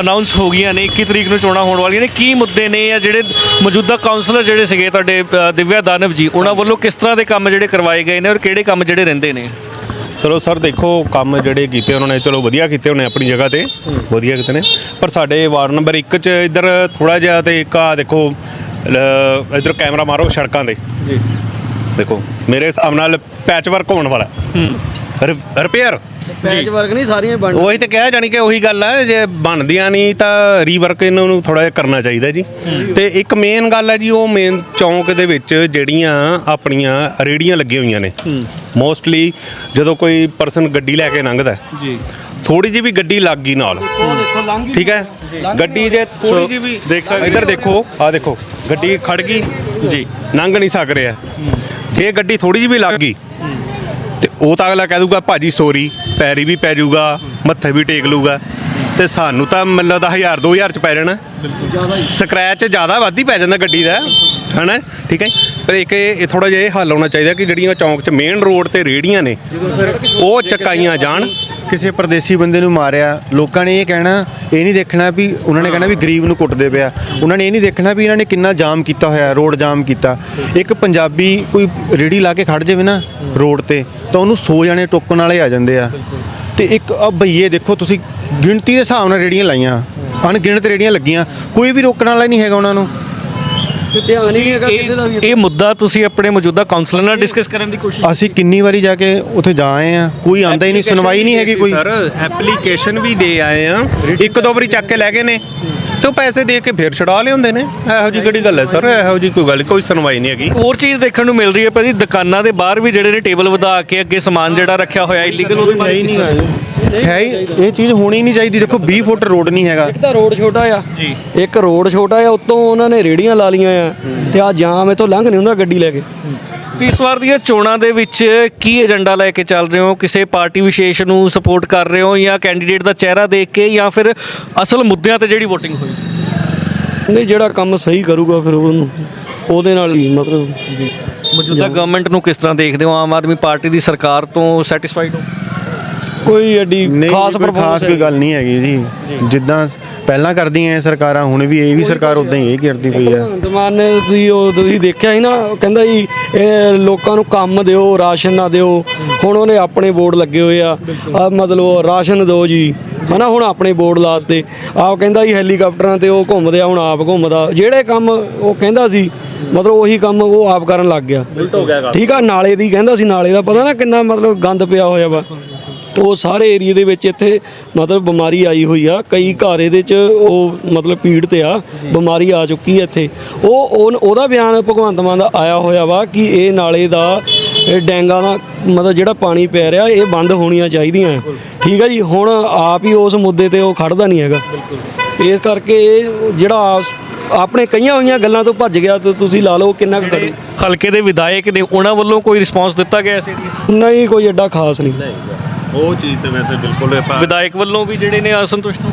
ਅਨਾਉਂਸ ਹੋ ਗਈਆਂ ਨੇ 21 ਤਰੀਕ ਨੂੰ ਚੋਣਾਂ ਹੋਣ ਵਾਲੀਆਂ ਨੇ। ਕੀ ਮੁੱਦੇ ਨੇ ਜਾਂ ਜਿਹੜੇ ਮੌਜੂਦਾ ਕਾਉਂਸਲਰ ਜਿਹੜੇ ਸੀਗੇ ਤੁਹਾਡੇ ਦਿਵਿਆ ਦਾਨਵ ਜੀ ਉਹਨਾਂ ਵੱਲੋਂ ਕਿਸ ਤਰ੍ਹਾਂ ਦੇ ਕੰਮ ਜਿਹੜੇ ਕਰਵਾਏ ਗਏ ਨੇ ਔਰ ਕਿਹੜੇ ਕੰਮ ਜਿਹੜੇ ਰਹਿੰਦੇ ਨੇ? ਚਲੋ ਸਰ ਦੇਖੋ ਕੰਮ ਜਿਹੜੇ ਕੀਤੇ ਉਹਨਾਂ ਨੇ ਚਲੋ ਵਧੀਆ ਕੀਤੇ ਉਹਨੇ ਆਪਣੀ ਜਗ੍ਹਾ ਤੇ ਵਧੀਆ ਕੀਤੇ ਨੇ। ਪਰ ਸਾਡੇ ਵਾਰਡ ਨੰਬਰ 1 ਚ ਇੱਧਰ ਥੋੜਾ ਜਿਹਾ ਤੇ ਇੱਕ ਆ ਦੇਖੋ ਇੱਧਰ ਕੈਮਰਾ ਮਾਰੋ ਸੜਕਾਂ ਦੇ ਜੀ। ਦੇਖੋ ਮੇਰੇ ਹਿਸਾਬ ਨਾਲ ਪੈਚ ਵਰਕ ਹੋਣ ਵਾਲਾ। ਰਿਪੇਅਰ ਪੈਚ ਵਰਕ ਨਹੀਂ ਸਾਰੀਆਂ ਬਣ ਉਹੀ ਤੇ ਕਿਹਾ ਜਾਣੀ ਕਿ ਉਹੀ ਗੱਲ ਹੈ ਜੇ ਬਣਦੀਆਂ ਨਹੀਂ ਤਾਂ ਰੀਵਰਕ ਇਹਨਾਂ ਨੂੰ ਥੋੜਾ ਜਿਹਾ ਕਰਨਾ ਚਾਹੀਦਾ ਜੀ। ਤੇ ਇੱਕ ਮੇਨ ਗੱਲ ਹੈ ਜੀ ਉਹ ਮੇਨ ਚੌਂਕ ਦੇ ਵਿੱਚ ਜਿਹੜੀਆਂ ਆਪਣੀਆਂ ਰੇੜੀਆਂ ਲੱਗੀਆਂ ਹੋਈਆਂ ਨੇ। ਮੋਸਟਲੀ ਜਦੋਂ ਕੋਈ ਪਰਸਨ ਗੱਡੀ ਲੈ ਕੇ ਲੰਘਦਾ ਜੀ। ਥੋੜੀ ਜਿਹੀ ਵੀ ਗੱਡੀ ਲੱਗ ਗਈ ਨਾਲ। ਠੀਕ ਹੈ? ਗੱਡੀ ਜੇ ਥੋੜੀ ਜਿਹੀ ਵੀ ਦੇਖ ਸਕਦੇ ਇੱਧਰ ਦੇਖੋ ਆ ਦੇਖੋ ਗੱਡੀ ਖੜ ਗਈ। ਜੀ। ਲੰਘ ਨਹੀਂ ਸਕ ਰਿਹਾ। ਜੇ ਗੱਡੀ ਥੋੜੀ ਜਿਹੀ ਵੀ ਲੱਗ ਗਈ। ਤੇ ਉਹ ਤਾਂ ਅਗਲਾ ਕਹਿ ਦੂਗਾ ਭਾਜੀ ਸੋਰੀ ਪੈਰੀ ਵੀ ਪੈ ਜਾਊਗਾ ਮੱਥੇ ਵੀ ਟੇਕ ਲੂਗਾ ਤੇ ਸਾਨੂੰ ਤਾਂ ਮੈਨੂੰ ਲੱਗਦਾ 1000 2000 ਚ ਪੈ ਜਾਣਾ। ਸਕ੍ਰੈਚ ਜ਼ਿਆਦਾ ਵੱਧ ਹੀ ਪੈ ਜਾਂਦਾ ਗੱਡੀ ਦਾ ਹਨਾ? ਠੀਕ ਹੈ ਪਰ ਇੱਕ ਇਹ ਥੋੜਾ ਜਿਹਾ ਇਹ ਹੱਲ ਹੋਣਾ ਚਾਹੀਦਾ ਕਿ ਜਿਹੜੀਆਂ ਚੌਂਕ 'ਚ ਮੇਨ ਰੋਡ ਤੇ ਰੇੜੀਆਂ ਨੇ ਉਹ ਚਕਾਈਆਂ ਜਾਣ। ਕਿਸੇ ਪਰਦੇਸੀ ਬੰਦੇ ਨੂੰ ਮਾਰਿਆ, ਲੋਕਾਂ ਨੇ ਇਹ ਕਹਿਣਾ, ਇਹ ਨਹੀਂ ਦੇਖਣਾ ਵੀ ਉਹਨਾਂ ਨੇ ਕਹਿਣਾ ਵੀ ਗਰੀਬ ਨੂੰ ਕੁੱਟਦੇ ਪਿਆ। ਉਹਨਾਂ ਨੇ ਇਹ ਨਹੀਂ ਦੇਖਣਾ ਵੀ ਇਹਨਾਂ ਨੇ ਕਿੰਨਾ ਜਾਮ ਕੀਤਾ ਹੋਇਆ, ਰੋਡ ਜਾਮ ਕੀਤਾ। ਇੱਕ ਪੰਜਾਬੀ ਕੋਈ ਰੇੜੀ ਲਾ ਕੇ ਖੜ ਜਾਵੇ ਨਾ ਰੋਡ ਤੇ, ਤਾਂ ਉਹਨੂੰ 100 ਜਣੇ ਟੋਕਣ ਵਾਲੇ ਆ ਜਾਂਦੇ ਆ। ਤੇ ਇੱਕ, ਆ ਭਈਏ ਦੇਖੋ ਤੁਸੀਂ, ਗਿਣਤੀ ਦੇ ਹਿਸਾਬ ਨਾਲ ਰੇੜੀਆਂ ਲਾਈਆਂ, ਅਣਗਿਣਤ ਰੇੜੀਆਂ ਲੱਗੀਆਂ, ਕੋਈ ਵੀ ਰੋਕਣ ਵਾਲਾ ਨਹੀਂ ਹੈਗਾ ਉਹਨਾਂ ਨੂੰ। ਧਿਆਨ ਨਹੀਂ ਹੈਗਾ ਕਿਸੇ ਦਾ ਵੀ। ਇਹ ਮੁੱਦਾ ਤੁਸੀਂ ਆਪਣੇ ਮੌਜੂਦਾ ਕਾਉਂਸਲਰ ਨਾਲ ਡਿਸਕਸ ਕਰਨ ਦੀ ਕੋਸ਼ਿਸ਼ ਅਸੀਂ ਕਿੰਨੀ ਵਾਰੀ ਜਾ ਕੇ ਉੱਥੇ ਜਾ ਆਏ ਆ ਕੋਈ ਆਂਦਾ ਹੀ ਨਹੀਂ ਸੁਣਵਾਈ ਨਹੀਂ ਹੈਗੀ ਕੋਈ। ਸਰ ਐਪਲੀਕੇਸ਼ਨ ਵੀ ਦੇ ਆਏ ਆ ਇੱਕ ਦੋ ਵਾਰੀ ਚੱਕ ਕੇ ਲੈ ਗਏ ਨੇ। ਤੇ ਉਹ ਪੈਸੇ ਦੇ ਕੇ ਫਿਰ ਛੁਡਾ ਲਿਆਉਂਦੇ ਨੇ। ਇਹੋ ਜੀ ਕਿਹੜੀ ਗੱਲ ਹੈ ਸਰ? ਇਹੋ ਜੀ ਕੋਈ ਗੱਲ ਕੋਈ ਸੁਣਵਾਈ ਨਹੀਂ ਹੈਗੀ। ਹੋਰ ਚੀਜ਼ ਦੇਖਣ ਨੂੰ ਮਿਲ ਰਹੀ ਹੈ ਭਾਜੀ ਦੁਕਾਨਾਂ ਦੇ ਬਾਹਰ ਵੀ ਜਿਹੜੇ ਨੇ ਟੇਬਲ ਵਧਾ ਕੇ ਅੱਗੇ ਸਮਾਨ ਜਿਹੜਾ ਰੱਖਿਆ ਹੋਇਆ ਇਲੀਗਲ ਉਹਦੇ ਹੈ ਹੀ ਨਹੀਂ ਹੈ ਹੀ ਇਹ ਚੀਜ਼ ਹੋਣੀ ਨਹੀਂ ਚਾਹੀਦੀ। ਦੇਖੋ 20 ਫੁੱਟ ਰੋਡ ਨਹੀਂ ਹੈਗਾ। ਇੱਕ ਤਾਂ ਰੋਡ ਛੋਟਾ ਆ। ਜੀ। ਇੱਕ ਰੋਡ ਛੋਟਾ ਆ ਉਤੋਂ ਉਹਨਾਂ ਨੇ ਰੇੜੀਆਂ ਲਾ ਲੀਆਂ ਆ ਤੇ ਆ ਜਾਮ ਇਥੋਂ ਲੰਘ ਨਹੀਂ ਹੁੰਦਾ ਗੱਡੀ ਲੈ ਕੇ। ਤੇ ਇਸ ਵਾਰ ਦੀਆਂ ਚੋਣਾਂ ਦੇ ਵਿੱਚ ਕੀ ਏਜੰਡਾ ਲੈ ਕੇ ਚੱਲ ਰਹੇ ਹੋ? ਕਿਸੇ ਪਾਰਟੀ ਵਿਸ਼ੇਸ਼ ਨੂੰ ਸਪੋਰਟ ਕਰ ਰਹੇ ਹੋ ਜਾਂ ਕੈਂਡੀਡੇਟ ਦਾ ਚਿਹਰਾ ਦੇਖ ਕੇ ਜਾਂ ਫਿਰ ਅਸਲ ਮੁੱਦਿਆਂ ਤੇ ਜਿਹੜੀ VOTING ਹੋਈ? ਨਹੀਂ ਜਿਹੜਾ ਕੰਮ ਸਹੀ ਕਰੂਗਾ ਫਿਰ ਉਹਨੂੰ ਉਹਦੇ ਨਾਲ ਹੀ ਮਤਲਬ ਜੀ। ਮੌਜੂਦਾ ਗਵਰਨਮੈਂਟ ਨੂੰ ਕਿਸ ਤਰ੍ਹਾਂ ਦੇਖਦੇ ਹੋ? ਆਮ ਆਦਮੀ ਪਾਰਟੀ ਦੀ ਸਰਕਾਰ ਤੋਂ ਸੈਟੀਸਫਾਈਡ ਹੋ? ਕੋਈ ਐਡੀ ਖਾਸ ਕੋਈ ਖਾਸ ਪਰਫਾਰਮੈਂਸ ਕੋਈ ਗੱਲ ਨਹੀਂ ਹੈਗੀ ਜੀ। ਜਿੱਦਾਂ ਪਹਿਲਾਂ ਕਰਦੀਆਂ ਇਹ ਸਰਕਾਰਾਂ ਹੁਣ ਵੀ ਇਹ ਵੀ ਸਰਕਾਰ ਉਦਾਂ ਹੀ ਇਹ ਕਰਦੀ ਪਈ ਆ। ਦਮਾਨ ਨੇ ਤੁਸੀਂ ਉਹ ਤੁਸੀਂ ਦੇਖਿਆ ਸੀ ਨਾ ਉਹ ਕਹਿੰਦਾ ਜੀ ਇਹ ਲੋਕਾਂ ਨੂੰ ਕੰਮ ਦਿਓ ਰਾਸ਼ਨ ਨਾ ਦਿਓ। ਹੁਣ ਉਹਨੇ ਆਪਣੇ ਬੋਰਡ ਲੱਗੇ ਹੋਏ ਆ। ਆ ਮਤਲਬ ਉਹ ਰਾਸ਼ਨ ਦਿਓ ਜੀ। ਹਨਾ ਹੁਣ ਆਪਣੇ ਬੋਰਡ ਲਾਤੇ ਆਪ ਕਹਿੰਦਾ ਜੀ ਹੈਲੀਕਾਪਟਰਾਂ ਤੇ ਉਹ ਘੁੰਮਦੇ ਆ ਹੁਣ ਆਪ ਘੁੰਮਦਾ। ਜਿਹੜੇ ਕੰਮ ਉਹ ਕਹਿੰਦਾ ਸੀ ਮਤਲਬ ਉਹੀ ਕੰਮ ਉਹ ਆਪ ਕਰਨ ਲੱਗ ਗਿਆ। ਠੀਕ ਆ ਨਾਲੇ ਦੀ ਕਹਿੰਦਾ ਸੀ ਨਾਲੇ ਦਾ ਪਤਾ ਨਾ ਕਿੰਨਾ ਮਤਲਬ ਗੰਦ ਪਿਆ ਹੋਇਆ ਵਾ। ਉਹ ਸਾਰੇ ਏਰੀਆ ਦੇ ਵਿੱਚ ਇੱਥੇ ਮਤਲਬ ਬਿਮਾਰੀ ਆਈ ਹੋਈ ਆ। ਕਈ ਘਰ ਇਹਦੇ ਚ ਉਹ ਮਤਲਬ ਪੀੜਤ ਆ। ਬਿਮਾਰੀ ਆ ਚੁੱਕੀ ਹੈ ਇੱਥੇ। ਉਹ ਉਹ- ਉਹਦਾ ਬਿਆਨ ਭਗਵੰਤ ਮਾਨ ਦਾ ਆਇਆ ਹੋਇਆ ਵਾ ਕਿ ਇਹ ਨਾਲੇ ਦਾ ਇਹ ਡੈਂਗਾ ਦਾ ਮਤਲਬ ਜਿਹੜਾ ਪਾਣੀ ਪੈ ਰਿਹਾ ਇਹ ਬੰਦ ਹੋਣੀਆਂ ਚਾਹੀਦੀਆਂ। ਠੀਕ ਹੈ ਜੀ? ਹੁਣ ਆਪ ਹੀ ਉਸ ਮੁੱਦੇ ਤੇ ਉਹ ਖੜਦਾ ਨਹੀਂ ਹੈਗਾ। ਇਸ ਕਰਕੇ ਇਹ ਜਿਹੜਾ ਆਪ- ਆਪਣੇ ਕਈਆਂ ਹੋਈਆਂ ਗੱਲਾਂ ਤੋਂ ਭੱਜ ਗਿਆ ਤੇ ਤੁਸੀਂ ਲਾ ਲਓ ਕਿੰਨਾ ਕੁ ਕਰੂ ਹਲਕੇ ਦੇ ਵਿਧਾਇਕ ਨੇ ਉਹਨਾਂ ਵੱਲੋਂ ਕੋਈ ਰਿਸਪਾਂਸ ਦਿੱਤਾ ਗਿਆ ਇਸ ਏਰੀਏ ਨਹੀਂ ਕੋਈ ਐਡਾ ਖਾਸ ਨਹੀਂ। ਉਹ ਚੀਜ਼ ਤੇ ਵੈਸੇ ਬਿਲਕੁਲ ਵਿਧਾਇਕ ਵੱਲੋਂ ਵੀ ਜਿਹੜੇ ਨੇ ਅਸੰਤੁਸ਼ਟ ਹੋ?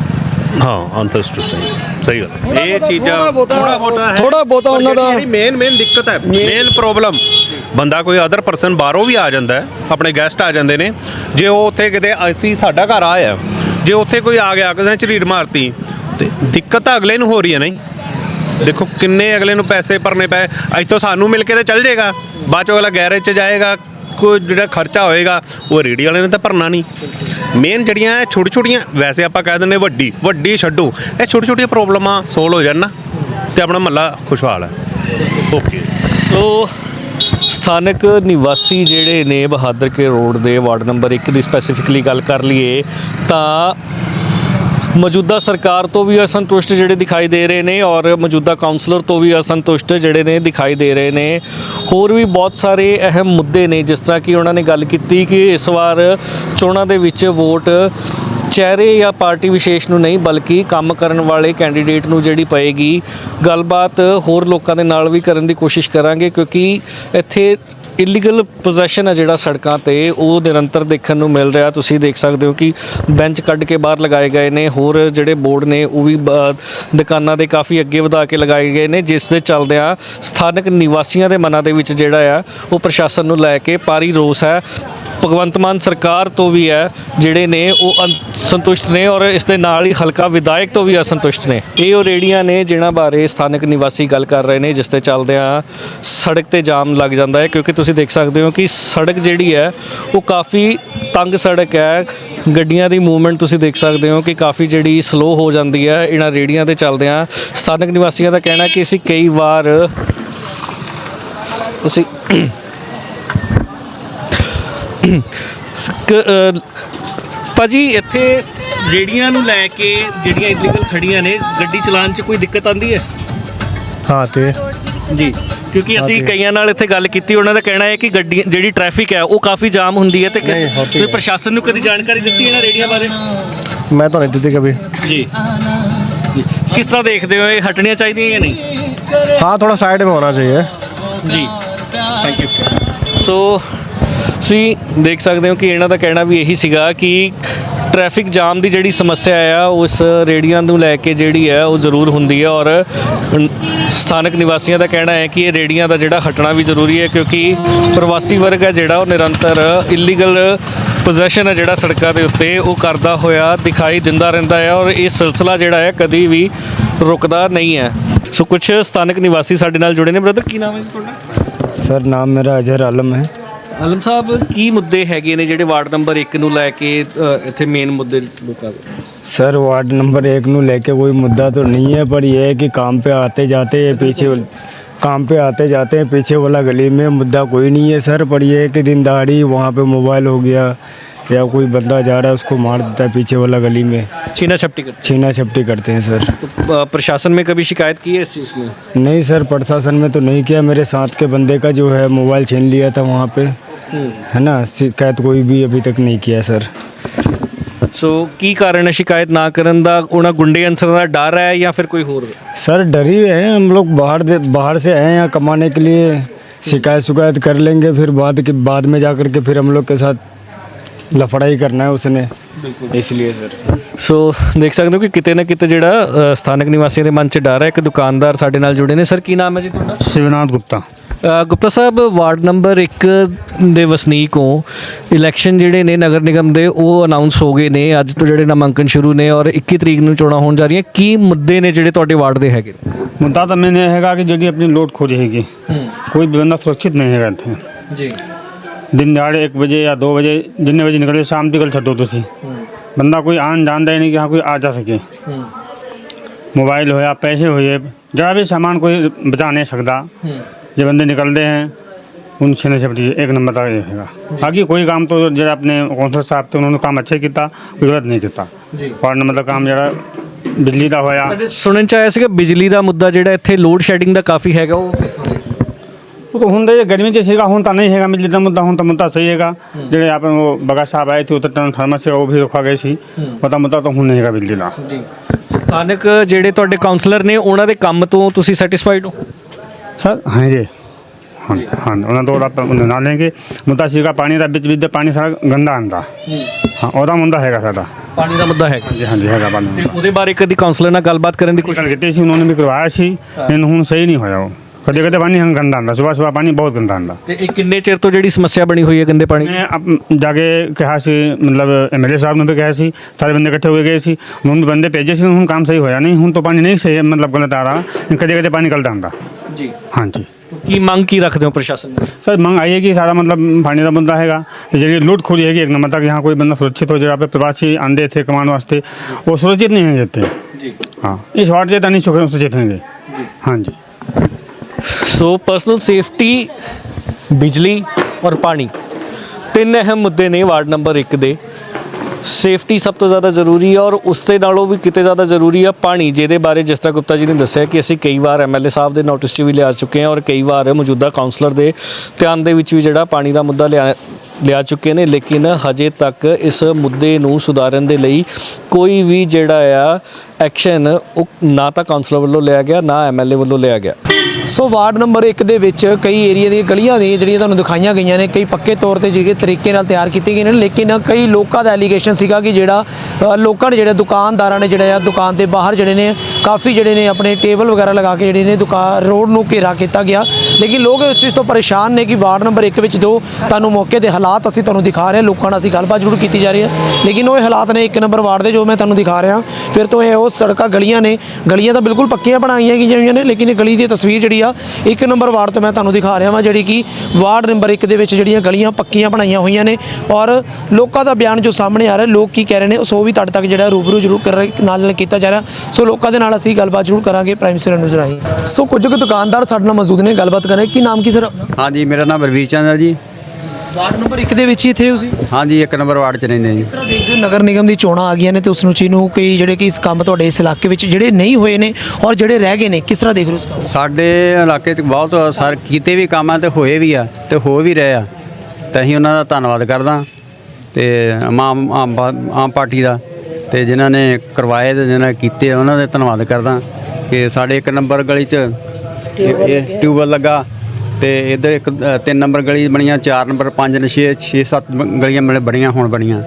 ਹਾਂ ਅੰਤਰਸਟ੍ਰਿਕਟ ਸਹੀ ਗੱਲ ਇਹ ਚੀਜ਼ਾਂ ਥੋੜ੍ਹਾ ਬਹੁਤਾ- ਹੈ। ਥੋੜ੍ਹਾ ਬਹੁਤਾ ਉਹਨਾਂ ਦਾ- ਜਿਹੜੀ ਮੇਨ ਮੇਨ ਦਿੱਕਤ ਹੈ ਮੇਨ ਪ੍ਰੋਬਲਮ ਬੰਦਾ ਕੋਈ ਅਦਰ ਪਰਸਨ ਬਾਹਰੋਂ ਵੀ ਆ ਜਾਂਦਾ ਹੈ ਆਪਣੇ ਗੈਸਟ ਆ ਜਾਂਦੇ ਨੇ ਜੇ ਉਹ ਉੱਥੇ ਕਿਤੇ ਅਸੀਂ ਸਾਡਾ ਘਰ ਆਇਆ ਜੇ ਉੱਥੇ ਕੋਈ ਆ ਗਿਆ ਕਿਸੇ ਨੇ ਝਰੀਟ ਮਾਰਤੀ ਤੇ ਦਿੱਕਤ ਤਾਂ ਅਗਲੇ ਨੂੰ ਹੋ ਰਹੀ ਹੈ ਨਹੀਂ। ਦੇਖੋ ਕਿੰਨੇ ਅਗਲੇ ਨੂੰ ਪੈਸੇ ਭਰਨੇ ਪਏ ਅੱਜ ਤੋਂ ਸਾਨੂੰ ਮਿਲ ਕੇ ਤੇ ਚੱਲ ਜਾਏਗਾ ਬਾਅਦ ਚੋਂ ਅਗਲਾ ਗੈਰੇਜ 'ਚ ਜਾਏਗਾ ਕੋਈ ਜਿਹੜਾ ਖਰਚਾ ਹੋਏਗਾ, ਉਹ ਰੇੜੀ ਵਾਲੇ ਨੇ ਤਾਂ ਭਰਨਾ ਨਹੀਂ। ਮੇਨ ਜਿਹੜੀਆਂ ਛੋਟੀ ਛੋਟੀਆਂ ਵੈਸੇ ਆਪਾਂ ਕਹਿ ਦਿੰਦੇ ਵੱਡੀ ਵੱਡੀ ਛੱਡੋ। ਇਹ ਛੋਟੀ ਛੋਟੀਆਂ ਪ੍ਰੋਬਲਮਾਂ ਸੋਲਵ ਹੋ ਜਾਣ ਨਾ, ਤੇ ਆਪਣਾ ਮਹੱਲਾ ਖੁਸ਼ਹਾਲ ਹੈ। ਓਕੇ ਸੋ ਸਥਾਨਕ ਨਿਵਾਸੀ ਜਿਹੜੇ ਨੇ ਬਹਾਦਰ ਕੇ ਰੋਡ ਦੇ ਵਾਰਡ ਨੰਬਰ 1 ਦੀ ਸਪੈਸੀਫਿਕਲੀ ਗੱਲ ਕਰ ਲਈਏ, ਤਾਂ ਮੌਜੂਦਾ ਸਰਕਾਰ ਤੋਂ ਵੀ ਅਸੰਤੁਸ਼ਟ ਜਿਹੜੇ ਦਿਖਾਈ ਦੇ ਰਹੇ ਨੇ ਔਰ ਮੌਜੂਦਾ ਕਾਉਂਸਲਰ ਤੋਂ ਵੀ ਅਸੰਤੁਸ਼ਟ ਜਿਹੜੇ ਨੇ ਦਿਖਾਈ ਦੇ ਰਹੇ ਨੇ। ਹੋਰ ਵੀ ਬਹੁਤ ਸਾਰੇ ਅਹਿਮ ਮੁੱਦੇ ਨੇ ਜਿਸ ਤਰ੍ਹਾਂ ਕਿ ਉਹਨਾਂ ਨੇ ਗੱਲ ਕੀਤੀ ਕਿ ਇਸ ਵਾਰ ਚੋਣਾਂ ਦੇ ਵਿੱਚ ਵੋਟ ਚਿਹਰੇ ਜਾਂ ਪਾਰਟੀ ਵਿਸ਼ੇਸ਼ ਨੂੰ ਨਹੀਂ, ਬਲਕਿ ਕੰਮ ਕਰਨ ਵਾਲੇ ਕੈਂਡੀਡੇਟ ਨੂੰ ਜਿਹੜੀ ਪਏਗੀ। ਗੱਲਬਾਤ ਹੋਰ ਲੋਕਾਂ ਦੇ ਨਾਲ ਵੀ ਕਰਨ ਦੀ ਕੋਸ਼ਿਸ਼ ਕਰਾਂਗੇ ਕਿਉਂਕਿ ਇੱਥੇ ਇਲੀਗਲ ਪੋਜੈਸ਼ਨ ਹੈ ਜਿਹੜਾ ਸੜਕਾਂ ਤੇ, ਉਹ ਨਿਰੰਤਰ ਦੇਖਣ ਨੂੰ ਮਿਲ ਰਿਹਾ। ਤੁਸੀਂ ਦੇਖ ਸਕਦੇ ਹੋ ਕਿ ਬੈਂਚ ਕੱਢ ਕੇ ਬਾਹਰ ਲਗਾਏ ਗਏ ਨੇ। ਹੋਰ ਜਿਹੜੇ ਬੋਰਡ ਨੇ, ਉਹ ਵੀ ਬ- ਦੁਕਾਨਾਂ ਦੇ ਕਾਫੀ ਅੱਗੇ ਵਧਾ ਕੇ ਲਗਾਏ ਗਏ ਨੇ, ਜਿਸ ਦੇ ਚੱਲਦਿਆਂ ਸਥਾਨਕ ਨਿਵਾਸੀਆਂ ਦੇ ਮਨਾਂ ਦੇ ਵਿੱਚ ਜਿਹੜਾ ਆ, ਉਹ ਪ੍ਰਸ਼ਾਸਨ ਨੂੰ ਲੈ ਕੇ ਭਾਰੀ ਰੋਸ ਹੈ। ਭਗਵੰਤ ਮਾਨ ਸਰਕਾਰ ਤੋਂ ਵੀ ਹੈ, ਜਿਹੜੇ ਨੇ ਉਹ ਅੰ- ਸੰਤੁਸ਼ਟ ਨੇ ਔਰ ਇਸ ਦੇ ਨਾਲ ਹੀ ਹਲਕਾ ਵਿਧਾਇਕ ਤੋਂ ਵੀ ਅਸੰਤੁਸ਼ਟ ਨੇ। ਇਹ ਉਹ ਰੇੜੀਆਂ ਨੇ ਜਿਨ੍ਹਾਂ ਬਾਰੇ ਸਥਾਨਕ ਨਿਵਾਸੀ ਗੱਲ ਕਰ ਰਹੇ ਨੇ, ਜਿਸ ਤੇ ਚੱਲਦਿਆਂ ਸੜਕ ਤੇ ਜਾਮ ਲੱਗ ਜਾਂਦਾ ਹੈ, ਕਿਉਂਕਿ ਤੁਸੀਂ ਦੇਖ ਸਕਦੇ ਹੋ ਕਿ ਸੜਕ ਜਿਹੜੀ ਹੈ, ਉਹ ਕਾਫੀ ਤੰਗ ਸੜਕ ਹੈ। ਗੱਡੀਆਂ ਦੀ ਮੂਵਮੈਂਟ ਤੁਸੀਂ ਦੇਖ ਸਕਦੇ ਹੋ ਕਿ ਕਾਫੀ ਜਿਹੜੀ ਸਲੋ ਹੋ ਜਾਂਦੀ ਹੈ। ਇਹਨਾਂ ਰੇੜੀਆਂ ਤੇ ਚੱਲਦਿਆਂ ਸਥਾਨਕ ਨਿਵਾਸੀਆਂ ਦਾ ਕਹਿਣਾ ਕਿ ਅਸੀਂ ਕਈ ਵਾਰ ਅਸੀਂ ਭਾਜੀ ਇੱਥੇ ਜਿਹੜੀਆਂ ਨੂੰ ਲੈ ਕੇ ਜਿਹੜੀਆਂ ਇਲੀਗਲ ਖੜੀਆਂ ਨੇ ਗੱਡੀ ਚਲਾਉਣ 'ਚ ਕੋਈ ਦਿੱਕਤ ਆਂਦੀ ਹੈ? ਹਾਂ ਤੇ। ਜੀ ਕਿਉਂਕਿ ਅਸੀਂ ਕਈਆਂ ਨਾਲ ਇੱਥੇ ਗੱਲ ਕੀਤੀ ਉਹਨਾਂ ਦਾ ਕਹਿਣਾ ਹੈ ਕਿ ਗੱਡੀ ਜਿਹੜੀ ਟ੍ਰੈਫਿਕ ਹੈ ਉਹ ਕਾਫੀ ਜਾਮ ਹੁੰਦੀ ਹੈ ਤੇ ਕਿਸ- ਪ੍ਰਸ਼ਾਸਨ ਨੂੰ ਕਦੀ ਜਾਣਕਾਰੀ ਦਿੱਤੀ ਇਹਨਾਂ ਰੇੜੀਆਂ ਬਾਰੇ? ਮੈਂ ਤੁਹਾਨੂੰ ਨਹੀਂ ਦਿੱਤੀ ਕਦੇ। ਜੀ। ਕਿਸ ਤਰ੍ਹਾਂ ਦੇਖਦੇ ਹੋ ਇਹ ਹਟਣੀਆਂ ਚਾਹੀਦੀਆਂ ਜਾਂ ਨਹੀਂ? ਹਾਂ थोड़ा ਸਾਈਡ में होना चाहिए ਜੀ। ਥੈਂਕ ਯੂ ਸੋ ਤੁਸੀਂ ਦੇਖ ਸਕਦੇ ਹੋ ਕਿ ਇਹਨਾਂ ਦਾ ਕਹਿਣਾ ਵੀ ਇਹੀ ਸੀਗਾ ਕਿ ਟ੍ਰੈਫਿਕ ਜਾਮ ਦੀ ਜਿਹੜੀ ਸਮੱਸਿਆ ਆ ਉਸ ਰੇੜੀਆਂ ਨੂੰ ਲੈ ਕੇ ਜਿਹੜੀ ਹੈ ਉਹ ਜ਼ਰੂਰ ਹੁੰਦੀ ਹੈ ਔਰ ਸਥਾਨਕ ਨਿਵਾਸੀਆਂ ਦਾ ਕਹਿਣਾ ਹੈ ਕਿ ਇਹ ਰੇੜੀਆਂ ਦਾ ਜਿਹੜਾ ਹਟਣਾ ਵੀ ਜ਼ਰੂਰੀ ਹੈ, ਕਿਉਂਕਿ ਪ੍ਰਵਾਸੀ ਵਰਗ ਹੈ ਜਿਹੜਾ, ਉਹ ਨਿਰੰਤਰ ਇਲੀਗਲ ਪੋਜੈਸ਼ਨ ਹੈ ਜਿਹੜਾ ਸੜਕਾਂ ਦੇ ਉੱਤੇ, ਉਹ ਕਰਦਾ ਹੋਇਆ ਦਿਖਾਈ ਦਿੰਦਾ ਰਹਿੰਦਾ ਹੈ। ਔਰ ਇਹ ਸਿਲਸਿਲਾ ਜਿਹੜਾ ਹੈ, ਕਦੀ ਵੀ ਰੁਕਦਾ ਨਹੀਂ ਹੈ। ਸੋ ਕੁਝ ਸਥਾਨਕ ਨਿਵਾਸੀ ਸਾਡੇ ਨਾਲ ਜੁੜੇ ਨੇ। ਬ੍ਰਦਰ ਕੀ ਨਾਮ ਹੈ ਤੁਹਾਡਾ? ਸਰ, ਨਾਮ ਮੇਰਾ ਅਜ਼ਰ ਆਲਮ ਹੈ। ਆਲਮ ਸਾਹਿਬ ਕੀ ਮੁੱਦੇ ਹੈਗੇ ਨੇ ਜਿਹੜੇ ਵਾਰਡ ਨੰਬਰ 1 ਨੂੰ ਲੈ ਕੇ ਅ, ਇੱਥੇ ਮੇਨ ਮੁੱਦੇ ਲੋਕਾਂ ਦੇ सर वार्ड नंबर एक नू लेके कोई मुद्दा तो नहीं है पर यह है कि काम पे आते जाते हैं पीछे काम पे आते जाते हैं पीछे वाला गली में मुद्दा कोई नहीं है सर पर यह है कि दिन दहाड़ी वहाँ पे मोबाइल हो गया या कोई बंदा जा रहा है उसको मार देता है पीछे वाला गली में छीना छपटी करते छीना छपटी करते हैं सर तो अ, प्रशासन में कभी शिकायत की है इस चीज़ में नहीं सर प्रशासन में तो नहीं किया मेरे साथ के बंदे का जो है मोबाइल छीन लिया था वहाँ पे है ना शिकायत कोई भी अभी तक नहीं किया सर ਸੋ ਕੀ ਕਾਰਨ ਹੈ ਸ਼ਿਕਾਇਤ ਨਾ ਕਰਨ ਦਾ ਉਹਨਾਂ ਗੁੰਡੇ ਅੰਸਰ ਦਾ ਡਰ ਹੈ ਜਾਂ ਫਿਰ ਕੋਈ ਹੋਰ सर डर ही है हम लोग बाहर दे बाहर से आए हैं यहाँ कमाने के लिए शिकायत शिकायत कर लेंगे फिर बाद के बाद में जा कर के फिर हम लोग के साथ लफड़ाई करना है उसने इसलिए सर ਸੋ ਦੇਖ ਸਕਦੇ ਹੋ ਕਿ ਕਿਤੇ ਨਾ ਕਿਤੇ ਜਿਹੜਾ ਅ, ਸਥਾਨਕ ਨਿਵਾਸੀਆਂ ਦੇ ਮਨ 'ਚ ਡਰ ਹੈ ਇੱਕ ਦੁਕਾਨਦਾਰ ਸਾਡੇ ਨਾਲ ਜੁੜੇ ਨੇ ਸਰ ਕੀ ਨਾਮ ਹੈ ਜੀ ਤੁਹਾਡਾ शिवनाथ गुप्ता ਅ, ਗੁਪਤਾ ਸਾਹਿਬ ਵਾਰਡ ਨੰਬਰ 1 ਦੇ ਵਸਨੀਕ ਹੋ। ਇਲੈਕਸ਼ਨ ਜਿਹੜੇ ਨੇ ਨਗਰ ਨਿਗਮ ਦੇ ਉਹ ਅਨਾਉਂਸ ਹੋ ਗਏ ਨੇ। ਅੱਜ ਤੋਂ ਜਿਹੜੇ ਨਾਮਾਂਕਨ ਸ਼ੁਰੂ ਨੇ ਔਰ 21 ਤਰੀਕ ਨੂੰ ਚੋਣਾਂ ਹੋਣ ਜਾ ਰਹੀਆਂ। ਕੀ ਮੁੱਦੇ ਨੇ ਜਿਹੜੇ ਤੁਹਾਡੇ ਵਾਰਡ ਦੇ ਹੈਗੇ? ਮੁੱਦਾ ਤਾਂ ਮੈਨੇ ਹੈਗਾ ਕਿ ਜਿਹੜੀ ਆਪਣੀ ਲੋਟ ਖੋਜ ਹੈਗੀ ਕੋਈ ਵੀ ਬੰਦਾ ਸੁਰੱਖਿਅਤ ਨਹੀਂ ਹੈਗਾ ਇੱਥੇ। ਜੀ। ਦਿਨ ਦਿਹਾੜੇ 1 ਵਜੇ ਜਾਂ 2 ਵਜੇ ਜਿੰਨੇ ਵਜੇ ਨਿਕਲੇ ਸ਼ਾਮ ਦੀ ਗੱਲ ਛੱਡੋ ਤੁਸੀਂ। ਬੰਦਾ ਕੋਈ ਆਣ ਜਾਣਦਾ ਨਹੀਂ ਕਿ ਹਾਂ ਕੋਈ ਆ ਜਾ ਸਕੇ। ਮੋਬਾਈਲ ਹੋਇਆ ਪੈਸੇ ਹੋਏ ਜਰਾ ਵੀ ਸਮਾਨ ਕੋਈ ਬਚਾ ਨਹੀਂ ਸਕਦਾ। ਜੇ ਬੰਦੇ ਨਿਕਲਦੇ हैं उन छः से एक नंबर तक ये हैगा बाकी कोई काम तो जरा अपने कौंसल साहब थे उन्होंने काम अच्छे किया कोई गलत नहीं किया वार्ड नंबर का काम जरा बिजली का होया ਸਾਡੇ ਸੁਣਨ ਚ ਆਇਆ ਸੀ ਕਿ ਬਿਜਲੀ ਦਾ ਮੁੱਦਾ ਜਿਹੜਾ ਇੱਥੇ ਲੋਡ ਸ਼ੈਡਿੰਗ ਦਾ ਕਾਫੀ ਹੈਗਾ ਉਹ ਕਿਸ ਤਰ੍ਹਾਂ ਦੇਖਦੇ ਹੋ? वो तो होंगे ये गर्मी से सीखा होता नहीं हैगा बिजली का मुद्दा होता मुद्दा सही हैगा जो यहाँ पे वो बगा साहब आए थे उतर ट्रांसफार्मर से वो भी रखा गई थी मुद्दा मुद्दा तो होने हैगा बिजली का ਸਥਾਨਕ ਜਿਹੜੇ ਤੁਹਾਡੇ ਕਾਉਂਸਲਰ ਨੇ ਉਹਨਾਂ ਦੇ ਕੰਮ ਤੋਂ ਤੁਸੀਂ ਸੈਟੀਸਫਾਈਡ ਹੋ सर हाँ जी हाँ हाँ उन्हें दो रात उन्हें ना लेंगे मुद्दा सीखा पानी का बिच बिच पानी सारा गंदा आंदा हाँ ਉਹਦਾ ਮੁੰਡਾ ਹੈਗਾ ਸਾਡਾ ਪਾਣੀ ਦਾ ਮੁੱਦਾ ਹੈਗਾ ਹਾਂਜੀ ਹਾਂਜੀ ਹੈਗਾ ਪਾਣੀ ਤੇ ਉਹਦੇ ਬਾਰੇ ਕਦੀ ਕਾਉਂਸਲਰ ਨਾਲ ਗੱਲਬਾਤ ਕਰਨ ਦੀ ਕੋਸ਼ਿਸ਼ ਗੱਲ ਕੀਤੀ ਸੀ ਉਹਨਾਂ ਨੇ ਵੀ ਕਰਵਾਇਆ ਸੀ ਲੇਕਿਨ ਹੁਣ ਸਹੀ ਨਹੀਂ ਹੋਇਆ ਉਹ ਕਦੇ ਕਦੇ ਪਾਣੀ ਹਾਂ ਗੰਦਾ ਆਂਦਾ ਸਵੇਰ ਸਵੇਰ ਪਾਣੀ ਬਹੁਤ ਗੰਦਾ ਆਂਦਾ ਤੇ ਇਹ ਕਿੰਨੇ ਚਿਰ ਤੋਂ ਜਿਹੜੀ ਸਮੱਸਿਆ ਬਣੀ ਹੋਈ ਹੈ ਗੰਦੇ ਪਾਣੀ ਦੀ? ਮੈਂ ਆਪ ਜਾ ਕੇ ਕਿਹਾ ਸੀ ਮਤਲਬ ਐਮਐਲਏ ਸਾਹਿਬ ਨੂੰ ਵੀ ਕਿਹਾ ਸੀ ਸਾਰੇ ਬੰਦੇ ਇਕੱਠੇ ਹੋ ਗਏ ਸੀ ਹੁਣ ਬੰਦੇ ਭੇਜੇ ਸੀ ਹੁਣ ਕੰਮ ਸਹੀ ਹੋਇਆ ਨਹੀਂ ਹੁਣ ਤਾਂ ਪਾਣੀ ਨਹੀਂ ਸਹੀ ਮਤਲਬ ਗਲਤ ਆ ਰਹਾ ਕਦੇ ਕਦੇ ਪਾਣੀ ਗਲਤ ਆਂਦਾ ਜੀ ਹਾਂਜੀ ਕੀ ਮੰਗ ਕੀ ਰੱਖਦੇ ਹੋ ਪ੍ਰਸ਼ਾਸਨ ਤੋਂ सर मांग आई है कि सारा मतलब पानी का मुद्दा हैगा जी लूट खोली है कि एक नंबर तक यहाँ कोई बंदा सुरक्षित हो जगह पे प्रवासी आंदे थे कमान वास्ते वो सुरक्षित नहीं है इतने जी हाँ इस वार्ड से तो नहीं सुख- सुरक्षित होंगे हाँ जी ਸੋ ਪਰਸਨਲ ਸੇਫਟੀ ਬਿਜਲੀ ਔਰ ਪਾਣੀ ਤਿੰਨ ਅਹਿਮ ਮੁੱਦੇ ਨੇ ਵਾਰਡ ਨੰਬਰ 1 ਦੇ ਸੇਫਟੀ ਸਭ ਤੋਂ ਜ਼ਿਆਦਾ ਜ਼ਰੂਰੀ ਹੈ ਔਰ ਉਸ ਦੇ ਨਾਲੋਂ ਵੀ ਕਿਤੇ ਜ਼ਿਆਦਾ ਜ਼ਰੂਰੀ ਹੈ ਪਾਣੀ, ਜਿਹਦੇ ਬਾਰੇ ਜਿਸ ਤਰ੍ਹਾਂ ਗੁਪਤਾ ਜੀ ਨੇ ਦੱਸਿਆ ਕਿ ਅਸੀਂ ਕਈ ਵਾਰ ਐਮਐਲਏ ਸਾਹਿਬ ਦੇ ਨੋਟਿਸ 'ਚ ਵੀ ਲਿਆ ਚੁੱਕੇ ਹਾਂ ਔਰ ਕਈ ਵਾਰ ਮੌਜੂਦਾ ਕਾਉਂਸਲਰ ਦੇ ਧਿਆਨ ਦੇ ਵਿੱਚ ਵੀ ਜਿਹੜਾ ਪਾਣੀ ਦਾ ਮੁੱਦਾ ਲਿਆ ਲਿਆ ਚੁੱਕੇ ਨੇ, ਲੇਕਿਨ ਹਜੇ ਤੱਕ ਇਸ ਮੁੱਦੇ ਨੂੰ ਸੁਧਾਰਨ ਦੇ ਲਈ ਕੋਈ ਵੀ ਜਿਹੜਾ ਆ ਐਕਸ਼ਨ ਉਹ ਨਾ ਤਾਂ ਕਾਉਂਸਲਰ ਵੱਲੋਂ ਲਿਆ ਗਿਆ, ਨਾ ਐਮਐਲਏ ਵੱਲੋਂ ਲਿਆ ਗਿਆ। ਸੋ ਵਾਰਡ ਨੰਬਰ 1 ਦੇ ਵਿੱਚ ਕਈ ਏਰੀਆ ਦੀਆਂ ਗਲੀਆਂ ਦੀਆਂ ਜਿਹੜੀਆਂ ਤੁਹਾਨੂੰ ਦਿਖਾਈਆਂ ਗਈਆਂ ਨੇ, ਕਈ ਪੱਕੇ ਤੌਰ ਤੇ ਜਿਹੜੇ ਤਰੀਕੇ ਨਾਲ ਤਿਆਰ ਕੀਤੀਆਂ ਗਈਆਂ ਨੇ, ਲੇਕਿਨ ਕਈ ਲੋਕਾਂ ਦਾ ਐਲੀਗੇਸ਼ਨ ਸੀਗਾ ਕਿ ਜਿਹੜਾ ਲੋਕਾਂ ਨੇ ਜਿਹੜੇ ਦੁਕਾਨਦਾਰਾਂ ਨੇ ਜਿਹੜਾ ਆ ਦੁਕਾਨ ਦੇ ਬਾਹਰ ਜਿਹੜੇ ਨੇ, ਕਾਫੀ ਜਿਹੜੇ ਨੇ ਆਪਣੇ ਟੇਬਲ ਵਗੈਰਾ ਲਗਾ ਕੇ ਜਿਹੜੇ ਨੇ ਦੁਕਾਨ ਰੋਡ ਨੂੰ ਘੇਰਾ ਕੀਤਾ ਗਿਆ। ਲੇਕਿਨ ਲੋਕ ਇਸ ਚੀਜ਼ ਤੋਂ ਪਰੇਸ਼ਾਨ ਨੇ ਕਿ ਵਾਰਡ ਨੰਬਰ 1 ਵਿੱਚ ਦੋ ਤੁਹਾਨੂੰ ਮੌਕੇ ਦੇ ਹਾਲਾਤ ਅਸੀਂ ਤੁਹਾਨੂੰ ਦਿਖਾ ਰਹੇ ਹਾਂ, ਲੋਕਾਂ ਨਾਲ ਅਸੀਂ ਗੱਲਬਾਤ ਜ਼ਰੂਰ ਕੀਤੀ ਜਾ ਰਹੀ ਹੈ। ਲੇਕਿਨ ਉਹ ਇਹ ਹਾਲਾਤ ਨੇ ਇੱਕ ਨੰਬਰ ਵਾਰਡ ਦੇ ਜੋ ਮੈਂ ਤੁਹਾਨੂੰ ਦਿਖਾ ਰਿਹਾ। ਫਿਰ ਤੋਂ ਇਹ ਉਹ ਸੜਕਾਂ ਗਲੀਆਂ ਨੇ, ਗਲੀਆਂ ਤਾਂ ਬਿਲਕੁਲ ਪੱਕੀਆਂ ਬਣਾਈਆਂ ਗਈਆਂ ਹੋਈਆਂ ਨੇ, ਲੇਕਿਨ ਇਹ ਗਲੀ ਦੀ ਤਸਵੀਰ ਜਿਹੜੀ ਆ, ਇੱਕ ਨੰਬਰ ਵਾਰਡ ਤੋਂ ਮੈਂ ਤੁਹਾਨੂੰ ਦਿਖਾ ਰਿਹਾ ਵਾਂ, ਜਿਹੜੀ ਕਿ ਵਾਰਡ ਨੰਬਰ 1 ਦੇ ਵਿੱਚ ਜਿਹੜੀਆਂ ਗਲੀਆਂ ਪੱਕੀਆਂ ਬਣਾਈਆਂ ਹੋਈਆਂ ਨੇ ਔਰ ਲੋਕਾਂ ਦਾ ਬਿਆਨ ਜੋ ਸਾਹਮਣੇ ਆ ਰਿਹਾ, ਲੋਕ ਕੀ ਕਹਿ ਰਹੇ ਨੇ ਸੋ ਵੀ ਤੁਹਾਡੇ ਤੱਕ ਜਿਹੜਾ ਰੂਬਰੂ ਜ਼ਰੂਰ ਕਰ ਰਹੇ ਨਾਲ ਨਾਲ ਕੀਤਾ ਜਾ ਰਿਹਾ। ਸੋ ਲੋਕਾਂ ਦੇ ਨਾਲ ਅਸੀਂ ਗੱਲਬਾਤ ਜ਼ਰੂਰ ਕਰਾਂਗੇ, ਪ੍ਰਾਈਮ ਸਿਰ ਨਿਊਜ਼ ਰਾਹੀਂ। ਸੋ ਕੁਝ ਕੁ ਦੁਕਾਨਦਾਰ ਸਾਡੇ ਨਾਲ ਮੌਜੂਦ ਨੇ, ਗੱਲਬਾਤ ਕਰੇ ਕੀ ਨਾਮ ਕੀ ਸਰ ਹਾਂਜੀ, ਮੇਰਾ ਨਾਮ ਰਵੀਰ ਹੈ ਜੀ। ਵਾਰਡ ਨੰਬਰ 1 ਦੇ ਵਿੱਚ ਹੀ ਇੱਥੇ ਤੁਸੀਂ ਹਾਂਜੀ ਇੱਕ ਨੰਬਰ ਵਾਰਡ 'ਚ ਰਹਿੰਦੇ ਜੀ। ਤਰ੍ਹਾਂ ਦੇਖਦੇ ਹੋ ਨਗਰ ਨਿਗਮ ਦੀ ਚੋਣਾਂ ਆ ਗਈਆਂ ਨੇ ਤੇ ਉਸ ਨੂੰ ਚੀਜ਼ ਨੂੰ ਕਈ ਜਿਹੜੇ ਕਿ ਇਸ ਕੰਮ ਤੁਹਾਡੇ ਇਸ ਇਲਾਕੇ ਵਿੱਚ ਜਿਹੜੇ ਨਹੀਂ ਹੋਏ ਨੇ ਔਰ ਜਿਹੜੇ ਰਹਿ ਗਏ ਨੇ ਕਿਸ ਤਰ੍ਹਾਂ ਦੇਖ ਰਹੇ ਹੋ ਸਾਡੇ ਇਲਾਕੇ 'ਚ ਬਹੁਤ ਸਾਰ ਕੀਤੇ ਵੀ ਕੰਮ ਆ ਤੇ ਹੋਏ ਵੀ ਆ ਤੇ ਹੋ ਵੀ ਰਹੇ ਆ। ਤਾਂ ਅਸੀਂ ਉਹਨਾਂ ਦਾ ਧੰਨਵਾਦ ਕਰਦਾ ਤੇ ਆਮ ਆਮ ਆਮ ਆਮ ਪਾਰਟੀ ਦਾ ਤੇ ਜਿਨ੍ਹਾਂ ਨੇ ਕਰਵਾਏ ਤੇ ਜਿਨ੍ਹਾਂ ਕੀਤੇ ਉਹਨਾਂ ਦਾ ਧੰਨਵਾਦ ਕਰਦਾ ਕਿ ਸਾਡੇ ਇੱਕ ਨੰਬਰ ਗਲੀ 'ਚ ਇਹ- ਇਹ ਟਿਊਬਵੈੱਲ ਲੱਗਾ। ਤੇ ਇੱਧਰ ਇੱਕ ਤਿੰਨ ਨੰਬਰ ਗਲੀ ਬਣੀਆਂ ਚਾਰ ਨੰਬਰ ਪੰਜ ਨੇ 6 6 7 ਗਲੀਆਂ ਬਣ- ਬਣੀਆਂ ਹੁਣ ਬਣੀਆਂ।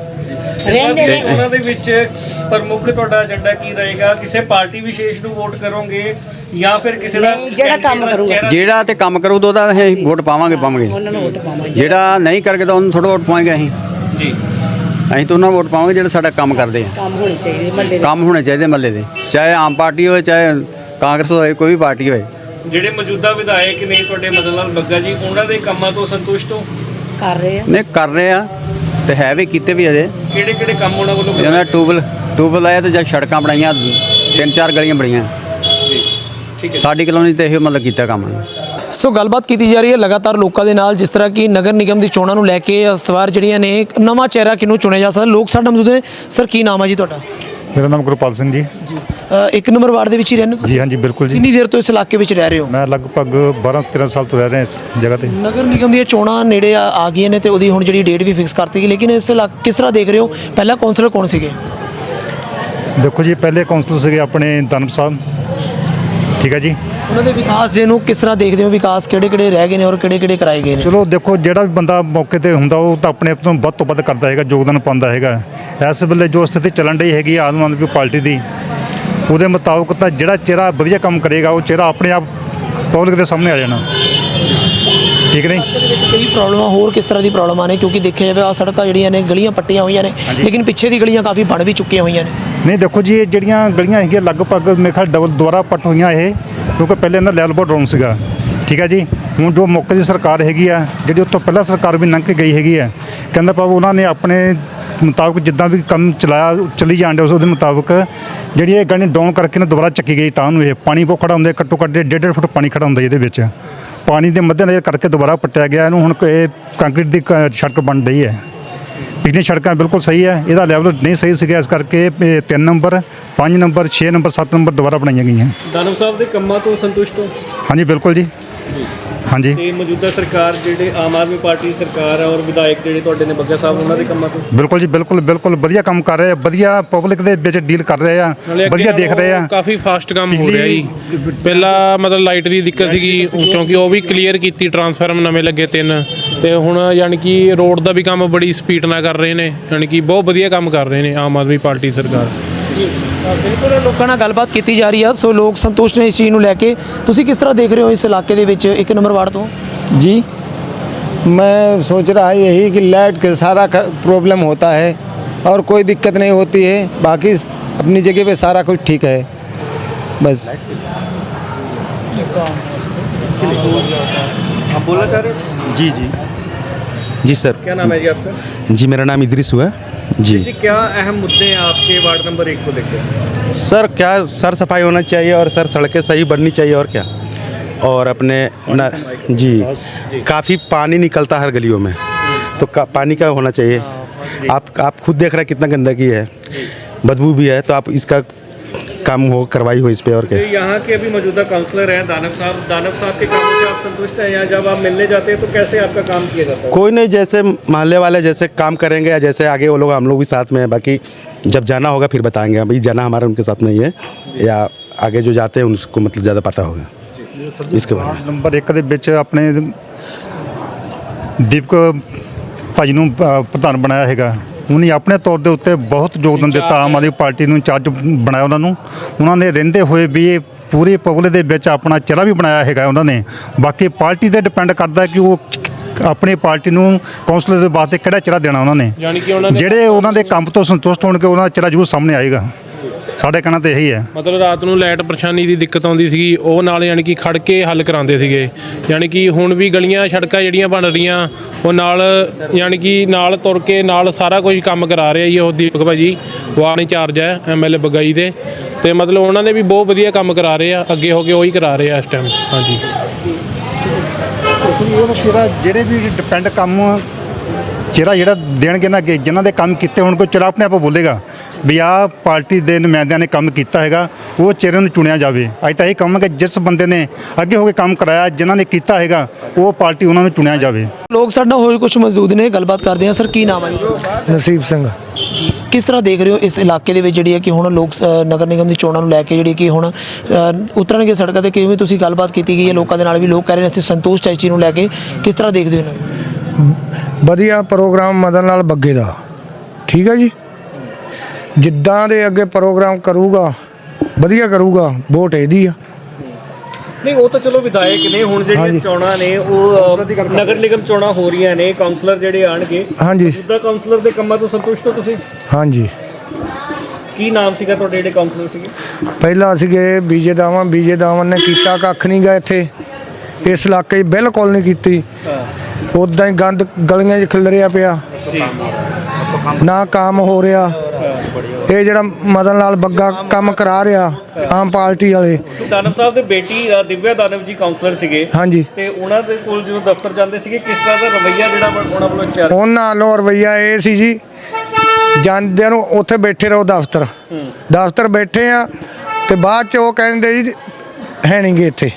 ਉਹਨਾਂ ਦੇ ਵਿੱਚ ਪ੍ਰਮੁੱਖ ਤੁਹਾਡਾ ਏਜੰਡਾ ਕੀ ਰਹੇਗਾ? ਕਿਸੇ ਪਾਰਟੀ ਵਿਸ਼ੇਸ਼ ਨੂੰ ਵੋਟ ਕਰੋਗੇ ਜਾਂ ਫਿਰ ਕਿਸੇ ਦਾ ਜਿਹੜਾ ਕੰਮ ਕਰੂਗਾ। ਜਿਹੜਾ ਤੇ ਕੰਮ ਕਰੂ ਤਾਂ ਉਹਦਾ ਅਸੀਂ ਵੋਟ ਪਾਵਾਂਗੇ ਪਾਵਾਂਗੇ। ਜਿਹੜਾ ਨਹੀਂ ਕਰਕੇ ਤਾਂ ਉਹਨੂੰ ਥੋੜਾ ਵੋਟ ਪਾਵਾਂਗੇ ਅਸੀਂ। ਜੀ। ਅਸੀਂ ਤਾਂ ਉਹਨਾਂ ਨੂੰ ਵੋਟ ਪਾਵਾਂਗੇ ਜਿਹੜੇ ਸਾਡਾ ਕੰਮ ਕਰਦੇ ਆ। ਕੰਮ ਹੋਣੇ ਚਾਹੀਦੇ ਮੱਲੇ ਦੇ। ਕੰਮ ਹੋਣੇ ਚਾਹੀਦੇ ਮੱਲੇ ਦੇ। ਚਾਹੇ ਆਮ ਪਾਰਟੀ ਹੋਵੇ ਚਾਹੇ ਕਾਂਗਰਸ ਹੋਵੇ ਕੋਈ ਵੀ ਪਾਰਟੀ ਹੋਵੇ। ਜਿਹੜੇ ਮੌਜੂਦਾ ਵਿਧਾਇਕ ਨੇ ਤੁਹਾਡੇ ਮਦਨ ਲਾਲ ਬੱਗਾ ਜੀ ਉਹਨਾਂ ਦੇ ਕੰਮਾਂ ਤੋਂ ਸੰਤੁਸ਼ਟ ਹੋ? ਨਹੀਂ ਕਰ ਰਹੇ ਆ। ਤੇ ਹੈ ਵੀ ਕੀਤੇ ਵੀ ਅਜੇ। ਕਿਹੜੇ ਕਿਹੜੇ ਕੰਮ ਉਹਨਾਂ ਵੱਲੋਂ ਜਿਹਨਾਂ ਨੇ ਟੂਬਲ ਟੂਬਲ ਆਇਆ ਤੇ ਜਾਂ ਸੜਕਾਂ ਬਣਾਈਆਂ ਤਿੰਨ ਚਾਰ ਗਲੀਆਂ ਬਣੀਆਂ। ਸਾਡੀ ਕਲੋਨੀ ਤੇ ਇਹ ਮਤਲਬ ਕੀਤਾ ਕੰਮ। ਸੋ ਗੱਲਬਾਤ ਕੀਤੀ ਜਾ ਰਹੀ ਹੈ ਲਗਾਤਾਰ ਲੋਕਾਂ ਦੇ ਨਾਲ ਜਿਸ ਤਰ੍ਹਾਂ ਕਿ ਨਗਰ ਨਿਗਮ ਦੀ ਚੋਣਾਂ ਨੂੰ ਲੈ ਕੇ ਇਸ ਵਾਰ ਜਿਹੜੀਆਂ ਨੇ ਨਵਾਂ ਚਿਹਰਾ ਕਿਹਨੂੰ ਚੁਣਿਆ ਜਾ ਸਕਦਾ? ਲੋਕ ਸਾਡੇ ਮੌਜੂਦ ਨੇ। ਸਰ ਕੀ ਨਾਮ ਹੈ ਜੀ ਤੁਹਾਡਾ? ਮੇਰਾ ਨਾਮ ਗੁਰਪਾਲ ਸਿੰਘ ਜੀ। ਜੀ। ਇੱਕ ਨੰਬਰ ਵਾਰਡ ਦੇ ਵਿੱਚ ਹੀ ਰਹਿੰਦੇ ਹੋ ਜੀ ਹਾਂਜੀ ਬਿਲਕੁਲ ਜੀ। ਕਿੰਨੀ ਦੇਰ ਤੋਂ ਇਸ ਇਲਾਕੇ ਵਿੱਚ ਰਹਿ ਰਹੇ ਹੋ? ਮੈਂ ਲਗਭਗ 12 13 ਸਾਲ ਤੋਂ ਰਹਿ ਰਿਹਾ ਇਸ ਜਗ੍ਹਾ ਤੇ। ਨਗਰ ਨਿਗਮ ਦੀਆਂ ਚੋਣਾਂ ਨੇੜੇ ਆ ਗਈਆਂ ਨੇ ਤੇ ਉਹਦੀ ਹੁਣ ਜਿਹੜੀ ਡੇਟ ਵੀ ਫਿਕਸ ਕਰਤੀ ਗਈ ਲੇਕਿਨ ਇਸ ਇਲਾਕੇ ਕਿਸ ਤਰ੍ਹਾਂ ਦੇਖ ਰਹੇ ਹੋ? ਪਹਿਲਾ ਕੌਂਸਲਰ ਕੌਣ ਸੀਗੇ? ਦੇਖੋ ਜੀ ਪਹਿਲੇ ਕਾਉਂਸਲਰ ਸੀਗੇ ਆਪਣੇ ਦਨਪ ਸਾਹਿਬ। ਠੀਕ ਹੈ ਜੀ? ਉਹਨਾਂ ਦੇ ਵਿਕਾਸ ਜੇ ਨੂੰ ਕਿਸ ਤਰ੍ਹਾਂ ਦੇਖਦੇ ਹੋ? ਵਿਕਾਸ ਕਿਹੜੇ ਕਿਹੜੇ ਰਹਿ ਗਏ ਨੇ ਔਰ ਕਿਹੜੇ ਕਿਹੜੇ ਕਰਾਏ ਗਏ ਨੇ? ਚਲੋ ਦੇਖੋ ਜਿਹੜਾ ਵੀ ਬੰਦਾ ਮੌਕੇ ਤੇ ਹੁੰਦਾ ਉਹ ਤਾਂ ਆਪਣੇ ਆਪ ਤੋਂ ਵੱਧ ਤੋਂ ਵੱਧ ਕਰਦਾ ਹੈਗਾ ਯੋਗਦਾਨ ਪਾਉਂਦਾ ਹੈਗਾ। ਇਸ ਵੇਲੇ ਜੋ ਸਥਿਤੀ ਚੱਲਣ ਰਹੀ ਹੈਗੀ ਹੈ ਆਮ ਆਦਮੀ ਪਾਰਟੀ ਦੀ ਉਹਦੇ ਮੁਤਾਬਕ ਤਾਂ ਜਿਹੜਾ ਚਿਹਰਾ ਵਧੀਆ ਕੰਮ ਕਰੇਗਾ ਉਹ ਚਿਹਰਾ ਆਪਣੇ ਆਪ ਪਬਲਿਕ ਦੇ ਸਾਹਮਣੇ ਆ ਜਾਣਾ। ਠੀਕ ਨਹੀਂ? ਦੇ ਵਿੱਚ ਕਈ ਪ੍ਰੋਬਲਮਾਂ ਹੋਰ ਕਿਸ ਤਰ੍ਹਾਂ ਦੀ ਪ੍ਰੋਬਲਮਾਂ ਨੇ? ਕਿਉਂਕਿ ਦੇਖਿਆ ਜਾਵੇ ਆ ਸੜਕਾਂ ਜਿਹੜੀਆਂ ਨੇ ਗਲੀਆਂ ਪੱਟੀਆਂ ਹੋਈਆਂ ਨੇ ਲੇਕਿਨ ਪਿੱਛੇ ਦੀ ਗਲੀਆਂ ਕਾਫੀ ਬਣ ਵੀ ਚੁੱਕੀਆਂ ਹੋਈਆਂ ਨੇ। ਨਹੀਂ ਦੇਖੋ ਜੀ ਇਹ ਜਿਹੜੀਆਂ ਗਲੀਆਂ ਹੈਗੀਆਂ ਲਗਭਗ ਮੇਰੇ ਖਿਆਲ ਡਬਲ ਦੁਆਰਾ ਪੱਟ ਹੋਈਆਂ ਇਹ। ਕਿਉਂਕਿ ਪਹਿਲੇ ਇਹਨਾਂ ਲੈਵਲ ਬਹੁਤ ਡਾਊਨ ਸੀਗਾ। ਠੀਕ ਹੈ ਜੀ? ਹੁਣ ਜੋ ਮੌਕੇ ਦੀ ਸਰਕਾਰ ਹੈਗੀ ਆ, ਜਿਹੜੀ ਉਸ ਤੋਂ ਪਹਿਲਾਂ ਸਰਕਾਰ ਵੀ ਲੰਘ ਕੇ ਗਈ ਹੈਗੀ ਆ, ਕਹਿੰਦਾ ਪਾਵ ਉਹਨਾਂ ਨੇ ਆਪਣੇ ਮੁਤਾਬਕ ਜਿੱਦਾਂ ਵੀ ਕੰਮ ਚਲਾਇਆ, ਚਲੀ ਜਾਣ ਡਿਆ ਉਸ ਉਹਦੇ ਮੁਤਾਬਕ ਜਿਹੜੀ ਇਹ ਗਲੀ ਡਾਊਨ ਕਰਕੇ ਨਾ ਦੁਬਾਰਾ ਚੱਕੀ ਗਈ ਤਾਂ ਨੂੰ ਇਹ ਪਾਣੀ ਬਹੁਤ ਖੜਾ ਹੁੰਦਾ ਘੱਟੋ ਘੱਟ ਡੇਢ ਡੇਢ ਫੁੱਟ ਪਾਣੀ ਖੜਾ ਹੁੰਦਾ ਇਹਦੇ ਵਿੱਚ। ਪਾਣੀ ਦੇ ਮੱਦੇਨਜ਼ਰ ਕਰਕੇ ਦੁਬਾਰਾ ਪੱਟਿਆ ਗਿਆ, ਇਹਨੂੰ ਹੁਣ ਇਹ ਕੰਕਰੀਟ ਦੀ ਕ- ਸੜਕ ਬਣ ਰਹੀ ਹੈ। ਪਿਛਲੀ ਸੜਕਾਂ ਬਿਲਕੁਲ ਸਹੀ ਹੈ, ਇਹਦਾ ਲੈਵਲ ਨਹੀਂ ਸਹੀ ਸੀਗਾ, ਇਸ ਕਰਕੇ 3 ਨੰਬਰ 5 ਨੰਬਰ 6 ਨੰਬਰ 7 ਨੰਬਰ ਦੁਬਾਰਾ ਬਣਾਈਆਂ ਗਈਆਂ। ਦਾਨਵ ਸਾਹਿਬ ਦੇ ਕੰਮਾਂ ਤੋਂ ਸੰਤੁਸ਼ਟ ਹੋ? ਹਾਂਜੀ ਬਿਲਕੁਲ ਜੀ। ਹਾਂਜੀ। ਤੇ ਮੌਜੂਦਾ ਸਰਕਾਰ ਜਿਹੜੇ ਆਮ ਆਦਮੀ ਪਾਰਟੀ ਸਰਕਾਰ ਹੈ ਔਰ ਵਿਧਾਇਕ ਜਿਹੜੇ ਤੁਹਾਡੇ ਨੇ ਬੱਗਾ ਸਾਹਿਬ ਉਹਨਾਂ ਦੇ ਕੰਮਾਂ ਤੋਂ? ਬਿਲਕੁਲ ਜੀ ਬਿਲਕੁਲ ਬਿਲਕੁਲ ਵਧੀਆ ਕੰਮ ਕਰ ਰਹੇ ਆ ਵਧੀਆ ਪਬਲਿਕ ਦੇ ਵਿੱਚ ਡੀਲ ਕਰ ਰਹੇ ਆ ਵਧੀਆ ਦੇਖ ਰਹੇ ਆ। ਕਾਫੀ ਫਾਸਟ ਕੰਮ ਹੋ ਰਿਹਾ ਜੀ। ਪਹਿਲਾਂ ਮਤਲਬ ਲਾਈਟ ਦੀ ਦਿੱਕਤ ਸੀਗੀ ਕਿਉਂਕਿ ਉਹ ਵੀ ਕਲੀਅਰ ਕੀਤੀ ਟਰਾਂਸਫਾਰਮ ਨਵੇਂ ਲੱਗੇ ਤਿੰਨ। ਤੇ ਹੁਣ ਯਾਨੀ ਕਿ ਰੋਡ ਦਾ ਵੀ ਕੰਮ ਬੜੀ ਸਪੀਡ ਨਾਲ ਕਰ ਰਹੇ ਨੇ ਯਾਨੀ ਕਿ ਬਹੁਤ ਵਧੀਆ ਕੰਮ ਕਰ ਰਹੇ ਨੇ ਆਮ ਆਦਮੀ ਪਾਰਟੀ ਸਰਕਾਰ। ਬਿਲਕੁਲ ਲੋਕਾਂ ਨਾਲ ਗੱਲਬਾਤ ਕੀਤੀ ਜਾ ਰਹੀ ਆ ਸੋ ਲੋਕ ਸੰਤੁਸ਼ਟ ਨੇ ਇਸ ਚੀਜ਼ ਨੂੰ ਲੈ ਕੇ ਤੁਸੀਂ ਕਿਸ ਤਰ੍ਹਾਂ ਦੇਖ ਰਹੇ ਹੋ ਇਸ ਇਲਾਕੇ ਦੇ ਵਿੱਚ ਇੱਕ ਨੰਬਰ ਵਾਰਡ ਤੋਂ जी मैं सोच रहा है यही कि लाइट के सारा प्रॉब्लम होता है और कोई दिक्कत नहीं होती है बाकी अपनी जगह पे सारा कुछ ठीक है बस आप बोलना चाह रहे हो जी जी जी सर क्या नाम है जी आपका जी मेरा नाम इदरिस हुआ जी। क्या अहम मुद्दे हैं आपके वार्ड नंबर एक को लेकर? सर क्या सर सफ़ाई होना चाहिए और सर सड़कें सही बननी चाहिए और क्या? और अपने न, जी। काफ़ी पानी निकलता है हर गलियों में। तो का, पानी का होना चाहिए। आप आप खुद देख रहे हैं कितना गंदगी है। बदबू भी है तो आप इसका काम हो कार्रवाई हो इस पे और तो क्या यहाँ के अभी मौजूदा काउंसलर हैं दानव साहब दानव साहब के कामों से आप संतुष्ट हैं या जब आप मिलने जाते हैं तो कैसे आपका काम किया जाता है कोई नहीं जैसे मोहल्ले वाले जैसे काम करेंगे या जैसे आगे वो लोग हम लोग भी साथ में हैं बाकी जब जाना होगा फिर बताएंगे अभी जाना हमारा उनके साथ नहीं है या आगे जो जाते हैं उनको मतलब ज़्यादा पता होगा इसके बारे में ਵਾਰਡ ਨੰਬਰ 1 ਦੇ ਵਿੱਚ ਆਪਣੇ ਦੀਪਕ ਭਾਜੀ ਨੂੰ ਅ, ਪ੍ਰਧਾਨ ਬਣਾਇਆ ਹੈਗਾ ਉਹਨੇ ਆਪਣੇ ਤੌਰ ਦੇ ਉੱਤੇ ਬਹੁਤ ਯੋਗਦਾਨ ਦਿੱਤਾ ਆਮ ਆਦਮੀ ਪਾਰਟੀ ਨੂੰ ਇੰਚਾਰਜ ਬਣਾਇਆ ਉਹਨਾਂ ਨੂੰ। ਉਹਨਾਂ ਨੇ ਰਹਿੰਦੇ ਹੋਏ ਵੀ ਇਹ ਪੂਰੀ ਪਬਲਿਕ ਦੇ ਵਿੱਚ ਆਪਣਾ ਚਿਹਰਾ ਵੀ ਬਣਾਇਆ ਹੈਗਾ ਉਹਨਾਂ ਨੇ। ਬਾਕੀ ਪਾਰਟੀ ਤੇ ਡਿਪੈਂਡ ਕਰਦਾ ਕਿ ਉਹ ਆਪਣੀ ਪਾਰਟੀ ਨੂੰ ਕੌਂਸਲਰ ਦੇ ਵਾਸਤੇ ਕਿਹੜਾ ਚਿਹਰਾ ਦੇਣਾ ਉਹਨਾਂ ਨੇ ਜਿਹੜੇ ਉਹਨਾਂ ਦੇ ਕੰਮ ਤੋਂ ਸੰਤੁਸ਼ਟ ਹੋਣਗੇ ਉਹਨਾਂ ਦਾ ਚਿਹਰਾ ਜ਼ਰੂਰ ਸਾਹਮਣੇ ਆਏਗਾ। ਸਾਡੇ ਕਹਿਣਾ ਤੇ ਇਹੀ ਹੈ। ਮਤਲਬ ਰਾਤ ਨੂੰ ਲਾਈਟ ਪਰੇਸ਼ਾਨੀ ਦੀ ਦਿੱਕਤ ਆਉਂਦੀ ਸੀਗੀ ਉਹ ਨਾਲ ਯਾਨੀ ਕਿ ਖੜ ਕੇ ਹੱਲ ਕਰਾਉਂਦੇ ਸੀਗੇ। ਯਾਨੀ ਕਿ ਹੁਣ ਵੀ ਗਲੀਆਂ ਸੜਕਾਂ ਜਿਹੜੀਆਂ ਬਣ ਰਹੀਆਂ ਉਹ ਨਾਲ ਯਾਨੀ ਕਿ ਨਾਲ ਤੁਰ ਕੇ ਨਾਲ ਸਾਰਾ ਕੁਝ ਕੰਮ ਕਰਾ ਰਿਹਾ ਜੀ ਉਹ ਦੀਪਕ ਭਾਜੀ ਵਾਰਡ ਇੰਚਾਰਜ ਹੈ ਐਮਐਲਏ ਬਗਾਈ ਦੇ। ਤੇ ਮਤਲਬ ਉਹਨਾਂ ਨੇ ਵੀ ਬਹੁਤ ਵਧੀਆ ਕੰਮ ਕਰਾ ਰਹੇ ਆ ਅੱਗੇ ਹੋ ਕੇ ਉਹੀ ਕਰਾ ਰਹੇ ਆ ਇਸ ਟਾਈਮ ਹਾਂਜੀ। ਉਹ ਜਿਹੜੇ ਵੀ ਡਿਪੈਂਡ ਕੰਮ ਚਿਹਰਾ ਜਿਹੜਾ ਦੇਣਗੇ ਨਾ ਅੱਗੇ ਜਿਨ੍ਹਾਂ ਦੇ ਕੰਮ ਕੀਤੇ ਹੁਣ ਕੋਈ ਚਿਹਰਾ ਆਪਣੇ ਆਪ ਬੋਲੇਗਾ। ਵੀ ਆ ਪਾਰਟੀ ਦੇ ਨੁਮਾਇੰਦਿਆਂ ਨੇ ਕੰਮ ਕੀਤਾ ਹੈਗਾ ਉਹ ਚਿਹਰੇ ਨੂੰ ਚੁਣਿਆ ਜਾਵੇ। ਅੱਜ ਤਾਂ ਇਹ ਕੰਮ ਹੈ ਕਿ ਜਿਸ ਬੰਦੇ ਨੇ ਅੱਗੇ ਹੋ ਕੇ ਕੰਮ ਕਰਾਇਆ ਜਿਨ੍ਹਾਂ ਨੇ ਕੀਤਾ ਹੈਗਾ ਉਹ ਪਾਰਟੀ ਉਹਨਾਂ ਨੂੰ ਚੁਣਿਆ ਜਾਵੇ। ਲੋਕ ਸਾਡਾ ਹੋਰ ਕੁਝ ਮੌਜੂਦ ਨੇ ਗੱਲਬਾਤ ਕਰਦੇ ਆ ਸਰ ਕੀ ਨਾਮ ਹੈ ਨਸੀਬ ਸਿੰਘ। ਕਿਸ ਤਰ੍ਹਾਂ ਦੇਖ ਰਹੇ ਹੋ ਇਸ ਇਲਾਕੇ ਦੇ ਵਿੱਚ ਜਿਹੜੀ ਹੈ ਕਿ ਹੁਣ ਲੋਕ ਨਗਰ ਨਿਗਮ ਦੀ ਚੋਣਾਂ ਨੂੰ ਲੈ ਕੇ ਜਿਹੜੀ ਕਿ ਹੁਣ ਉਤਰਨਗੇ ਸੜਕਾਂ ਤੇ ਕਿਵੇਂ ਤੁਸੀਂ ਗੱਲਬਾਤ ਕੀਤੀ ਗਈ ਹੈ? ਲੋਕਾਂ ਦੇ ਨਾਲ ਵੀ ਲੋਕ ਕਹਿ ਰਹੇ ਨੇ ਅਸੀਂ ਸੰਤੋਸ਼ ਚਾਚੀ ਨੂੰ ਲੈ ਕੇ ਕਿਸ ਤਰ੍ਹਾਂ ਦੇਖਦੇ ਹੋ ਇਹਨਾਂ ਨੂੰ? ਵਧੀਆ ਪ੍ਰੋਗਰਾਮ ਮਦਨ ਲਾਲ ਬੱਗੇ ਦਾ। ਠੀਕ ਹੈ ਜੀ? ਜਿੱਦਾਂ ਦੇ ਅੱਗੇ ਪ੍ਰੋਗਰਾਮ ਕਰੂਗਾ ਵਧੀਆ ਕਰੂਗਾ ਵੋਟ ਇਹਦੀ ਆ। ਨਹੀਂ ਉਹ ਤਾਂ ਚਲੋ ਵਿਧਾਇਕ ਨੇ ਹੁਣ ਜਿਹੜੀਆਂ ਚੋਣਾਂ ਨੇ ਉਹ ਨਗਰ ਨਿਗਮ ਚੋਣਾਂ ਹੋ ਰਹੀਆਂ ਨੇ ਕਾਉਂਸਲਰ ਜਿਹੜੇ ਆਣਗੇ। ਹਾਂਜੀ। ਮੌਜੂਦਾ ਕਾਉਂਸਲਰ ਦੇ ਕੰਮਾਂ ਤੋਂ ਸੰਤੁਸ਼ਟ ਹੋ ਤੁਸੀਂ? ਹਾਂਜੀ। ਕੀ ਨਾਮ ਸੀਗਾ ਤੁਹਾਡੇ ਜਿਹੜੇ ਕਾਉਂਸਲਰ ਸੀਗੇ? ਪਹਿਲਾਂ ਸੀਗੇ ਬੀਜੇ ਦਾਵਾਂ ਬੀਜੇ ਦਾਵਾਂ ਨੇ ਕੀਤਾ ਕੱਖ ਨਹੀਂ ਗਾ ਇੱਥੇ। ਇਸ ਇਲਾਕੇ 'ਚ ਬਿਲਕੁਲ ਨਹੀਂ ਕੀਤੀ। ਉਦਾਂ ਹੀ ਗੰਦ ਗਲੀਆਂ 'ਚ ਖਿਲਰਿਆ ਪਿਆ। ਨਾ ਕੰਮ ਹੋ ਰਿਹਾ। ਇਹ ਜਿਹੜਾ ਮਦਨ ਲਾਲ ਬੱਗਾ ਕੰਮ ਕਰਾ ਰਿਹਾ ਆਮ ਪਾਰਟੀ ਵਾਲੇ। ਦਾਨਵ ਸਾਹਿਬ ਦੇ ਬੇਟੀ ਅ, ਦਿਵਿਆ ਦਾਨਵ ਜੀ ਕਾਉਂਸਲਰ ਸੀਗੇ। ਹਾਂਜੀ। ਤੇ ਉਹਨਾਂ ਦੇ ਕੋਲ ਜਦੋਂ ਦਫ਼ਤਰ ਜਾਂਦੇ ਸੀਗੇ ਕਿਸ ਤਰ੍ਹਾਂ ਦਾ ਰਵੱਈਆ ਜਿਹੜਾ ਵਾ ਉਹਨਾਂ ਵੱਲੋਂ ਇਖਤਿਆਰ ਉਹਨਾਂ ਵੱਲੋਂ ਰਵਈਆ ਇਹ ਸੀ ਜੀ ਜਾਂਦਿਆਂ ਨੂੰ ਉੱਥੇ ਬੈਠੇ ਰਹੋ ਦਫ਼ਤਰ। ਦਫ਼ਤਰ ਬੈਠੇ ਆ ਤੇ ਬਾਅਦ ਚ ਉਹ ਕਹਿੰਦੇ ਜੀ ਹੈ ਨਹੀਂਗੇ ਇੱਥੇ।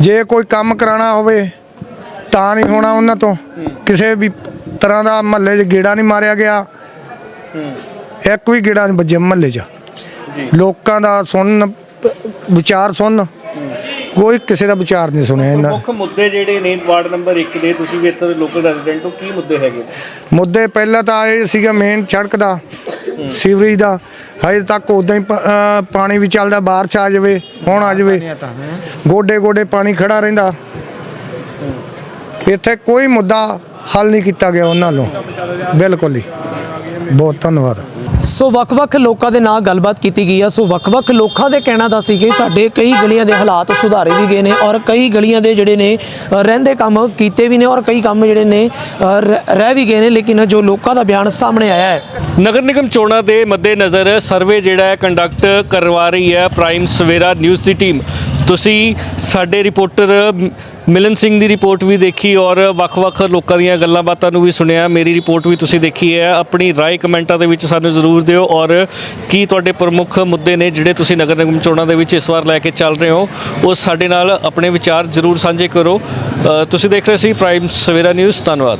ਜੇ ਕੋਈ ਕੰਮ ਕਰਾਉਣਾ ਹੋਵੇ ਤਾਂ ਨਹੀਂ ਹੋਣਾ ਉਹਨਾਂ ਤੋਂ। ਕਿਸੇ ਵੀ ਤਰ੍ਹਾਂ ਦਾ ਮਹੱਲੇ 'ਚ ਗੇੜਾ ਨਹੀਂ ਮਾਰਿਆ ਗਿਆ। ਇੱਕ ਵੀ ਗੇੜਾ ਨਹੀਂ ਵੱਜਿਆ ਮਹੱਲੇ 'ਚ। ਲੋਕਾਂ ਦਾ ਸੁਣਨ ਵਿਚਾਰ ਸੁਣਨ ਕੋਈ ਕਿਸੇ ਦਾ ਵਿਚਾਰ ਨਹੀਂ ਸੁਣਿਆ ਇਹਨਾਂ। ਮੁੱਖ ਮੁੱਦੇ ਜਿਹੜੇ ਨੇ ਵਾਰਡ ਨੰਬਰ 1 ਦੇ ਤੁਸੀਂ ਵੀ ਇੱਥੇ ਦੇ ਲੋਕਲ ਰੈਜ਼ੀਡੈਂਟ ਹੋ ਕੀ ਮੁੱਦੇ ਹੈਗੇ? ਮੁੱਦੇ ਪਹਿਲਾਂ ਤਾਂ ਇਹ ਸੀਗਾ ਮੇਨ ਸੜਕ ਦਾ ਸੀਵਰੇਜ ਦਾ। ਹਜੇ ਤੱਕ ਉਦਾਂ ਹੀ ਪਾਣੀ ਵੀ ਚੱਲਦਾ ਬਾਹਰ ਚ ਆ ਜਾਵੇ ਹੁਣ ਆ ਜਾਵੇ। ਗੋਡੇ ਗੋਡੇ ਪਾਣੀ ਖੜਾ ਰਹਿੰਦਾ। ਇੱਥੇ ਕੋਈ ਮੁੱਦਾ ਹੱਲ ਨਹੀਂ ਕੀਤਾ ਗਿਆ ਉਹਨਾਂ ਨੂੰ। ਬਿਲਕੁਲ ਹੀ। ਬਹੁਤ ਧੰਨਵਾਦ। ਸੋ ਵੱਖ-ਵੱਖ ਲੋਕਾਂ ਦੇ ਨਾਲ ਗੱਲਬਾਤ ਕੀਤੀ ਗਈ ਆ। ਸੋ ਵੱਖ-ਵੱਖ ਲੋਕਾਂ ਦੇ ਕਹਿਣਾ ਦਾ ਸੀ ਕਿ ਸਾਡੇ ਕਈ ਗਲੀਆਂ ਦੇ ਹਾਲਾਤ ਸੁਧਾਰੇ ਵੀ ਗਏ ਨੇ ਔਰ ਕਈ ਗਲੀਆਂ ਦੇ ਜਿਹੜੇ ਨੇ ਅ, ਰਹਿੰਦੇ ਕੰਮ ਕੀਤੇ ਵੀ ਨੇ ਔਰ ਕਈ ਕੰਮ ਜਿਹੜੇ ਨੇ ਅ, ਰਹਿ ਰਹਿ ਵੀ ਗਏ ਨੇ। ਲੇਕਿਨ ਜੋ ਲੋਕਾਂ ਦਾ ਬਿਆਨ ਸਾਹਮਣੇ ਆਇਆ ਹੈ। ਨਗਰ ਨਿਗਮ ਚੋਣਾਂ ਦੇ ਮੱਦੇਨਜ਼ਰ ਸਰਵੇ ਜਿਹੜਾ ਹੈ ਕੰਡਕਟ ਕਰਵਾ ਰਹੀ ਹੈ। ਪ੍ਰਾਈਮ ਸਵੇਰਾ ਨਿਊਜ਼ ਦੀ ਟੀਮ। ਤੁਸੀਂ ਸਾਡੇ ਰਿਪੋਰਟਰ ਮਿਲਨ ਸਿੰਘ ਦੀ ਰਿਪੋਰਟ ਵੀ ਦੇਖੀ ਔਰ ਵੱਖ-ਵੱਖ ਲੋਕਾਂ ਦੀਆਂ ਗੱਲਾਂ ਬਾਤਾਂ ਨੂੰ ਵੀ ਸੁਣਿਆ। ਮੇਰੀ ਰਿਪੋਰਟ ਵੀ ਤੁਸੀਂ ਦੇਖੀ ਹੈ। ਆਪਣੀ ਰਾਏ ਕਮੈਂਟਾਂ ਦੇ ਵਿੱਚ ਸਾਨੂੰ ਜ਼ਰੂਰ ਦਿਓ ਔਰ ਕੀ ਤੁਹਾਡੇ ਪ੍ਰਮੁੱਖ ਮੁੱਦੇ ਨੇ ਜਿਹੜੇ ਤੁਸੀਂ ਨਗਰ ਨਿਗਮ ਚੋਣਾਂ ਦੇ ਵਿੱਚ ਇਸ ਵਾਰ ਲੈ ਕੇ ਚੱਲ ਰਹੇ ਹੋ, ਉਹ ਸਾਡੇ ਨਾਲ ਆਪਣੇ ਵਿਚਾਰ ਜ਼ਰੂਰ ਸਾਂਝੇ ਕਰੋ। ਤੁਸੀਂ ਦੇਖ ਰਹੇ ਸੀ ਪ੍ਰਾਈਮ ਸਵੇਰਾ ਨਿਊਜ਼ ਧੰਨਵਾਦ।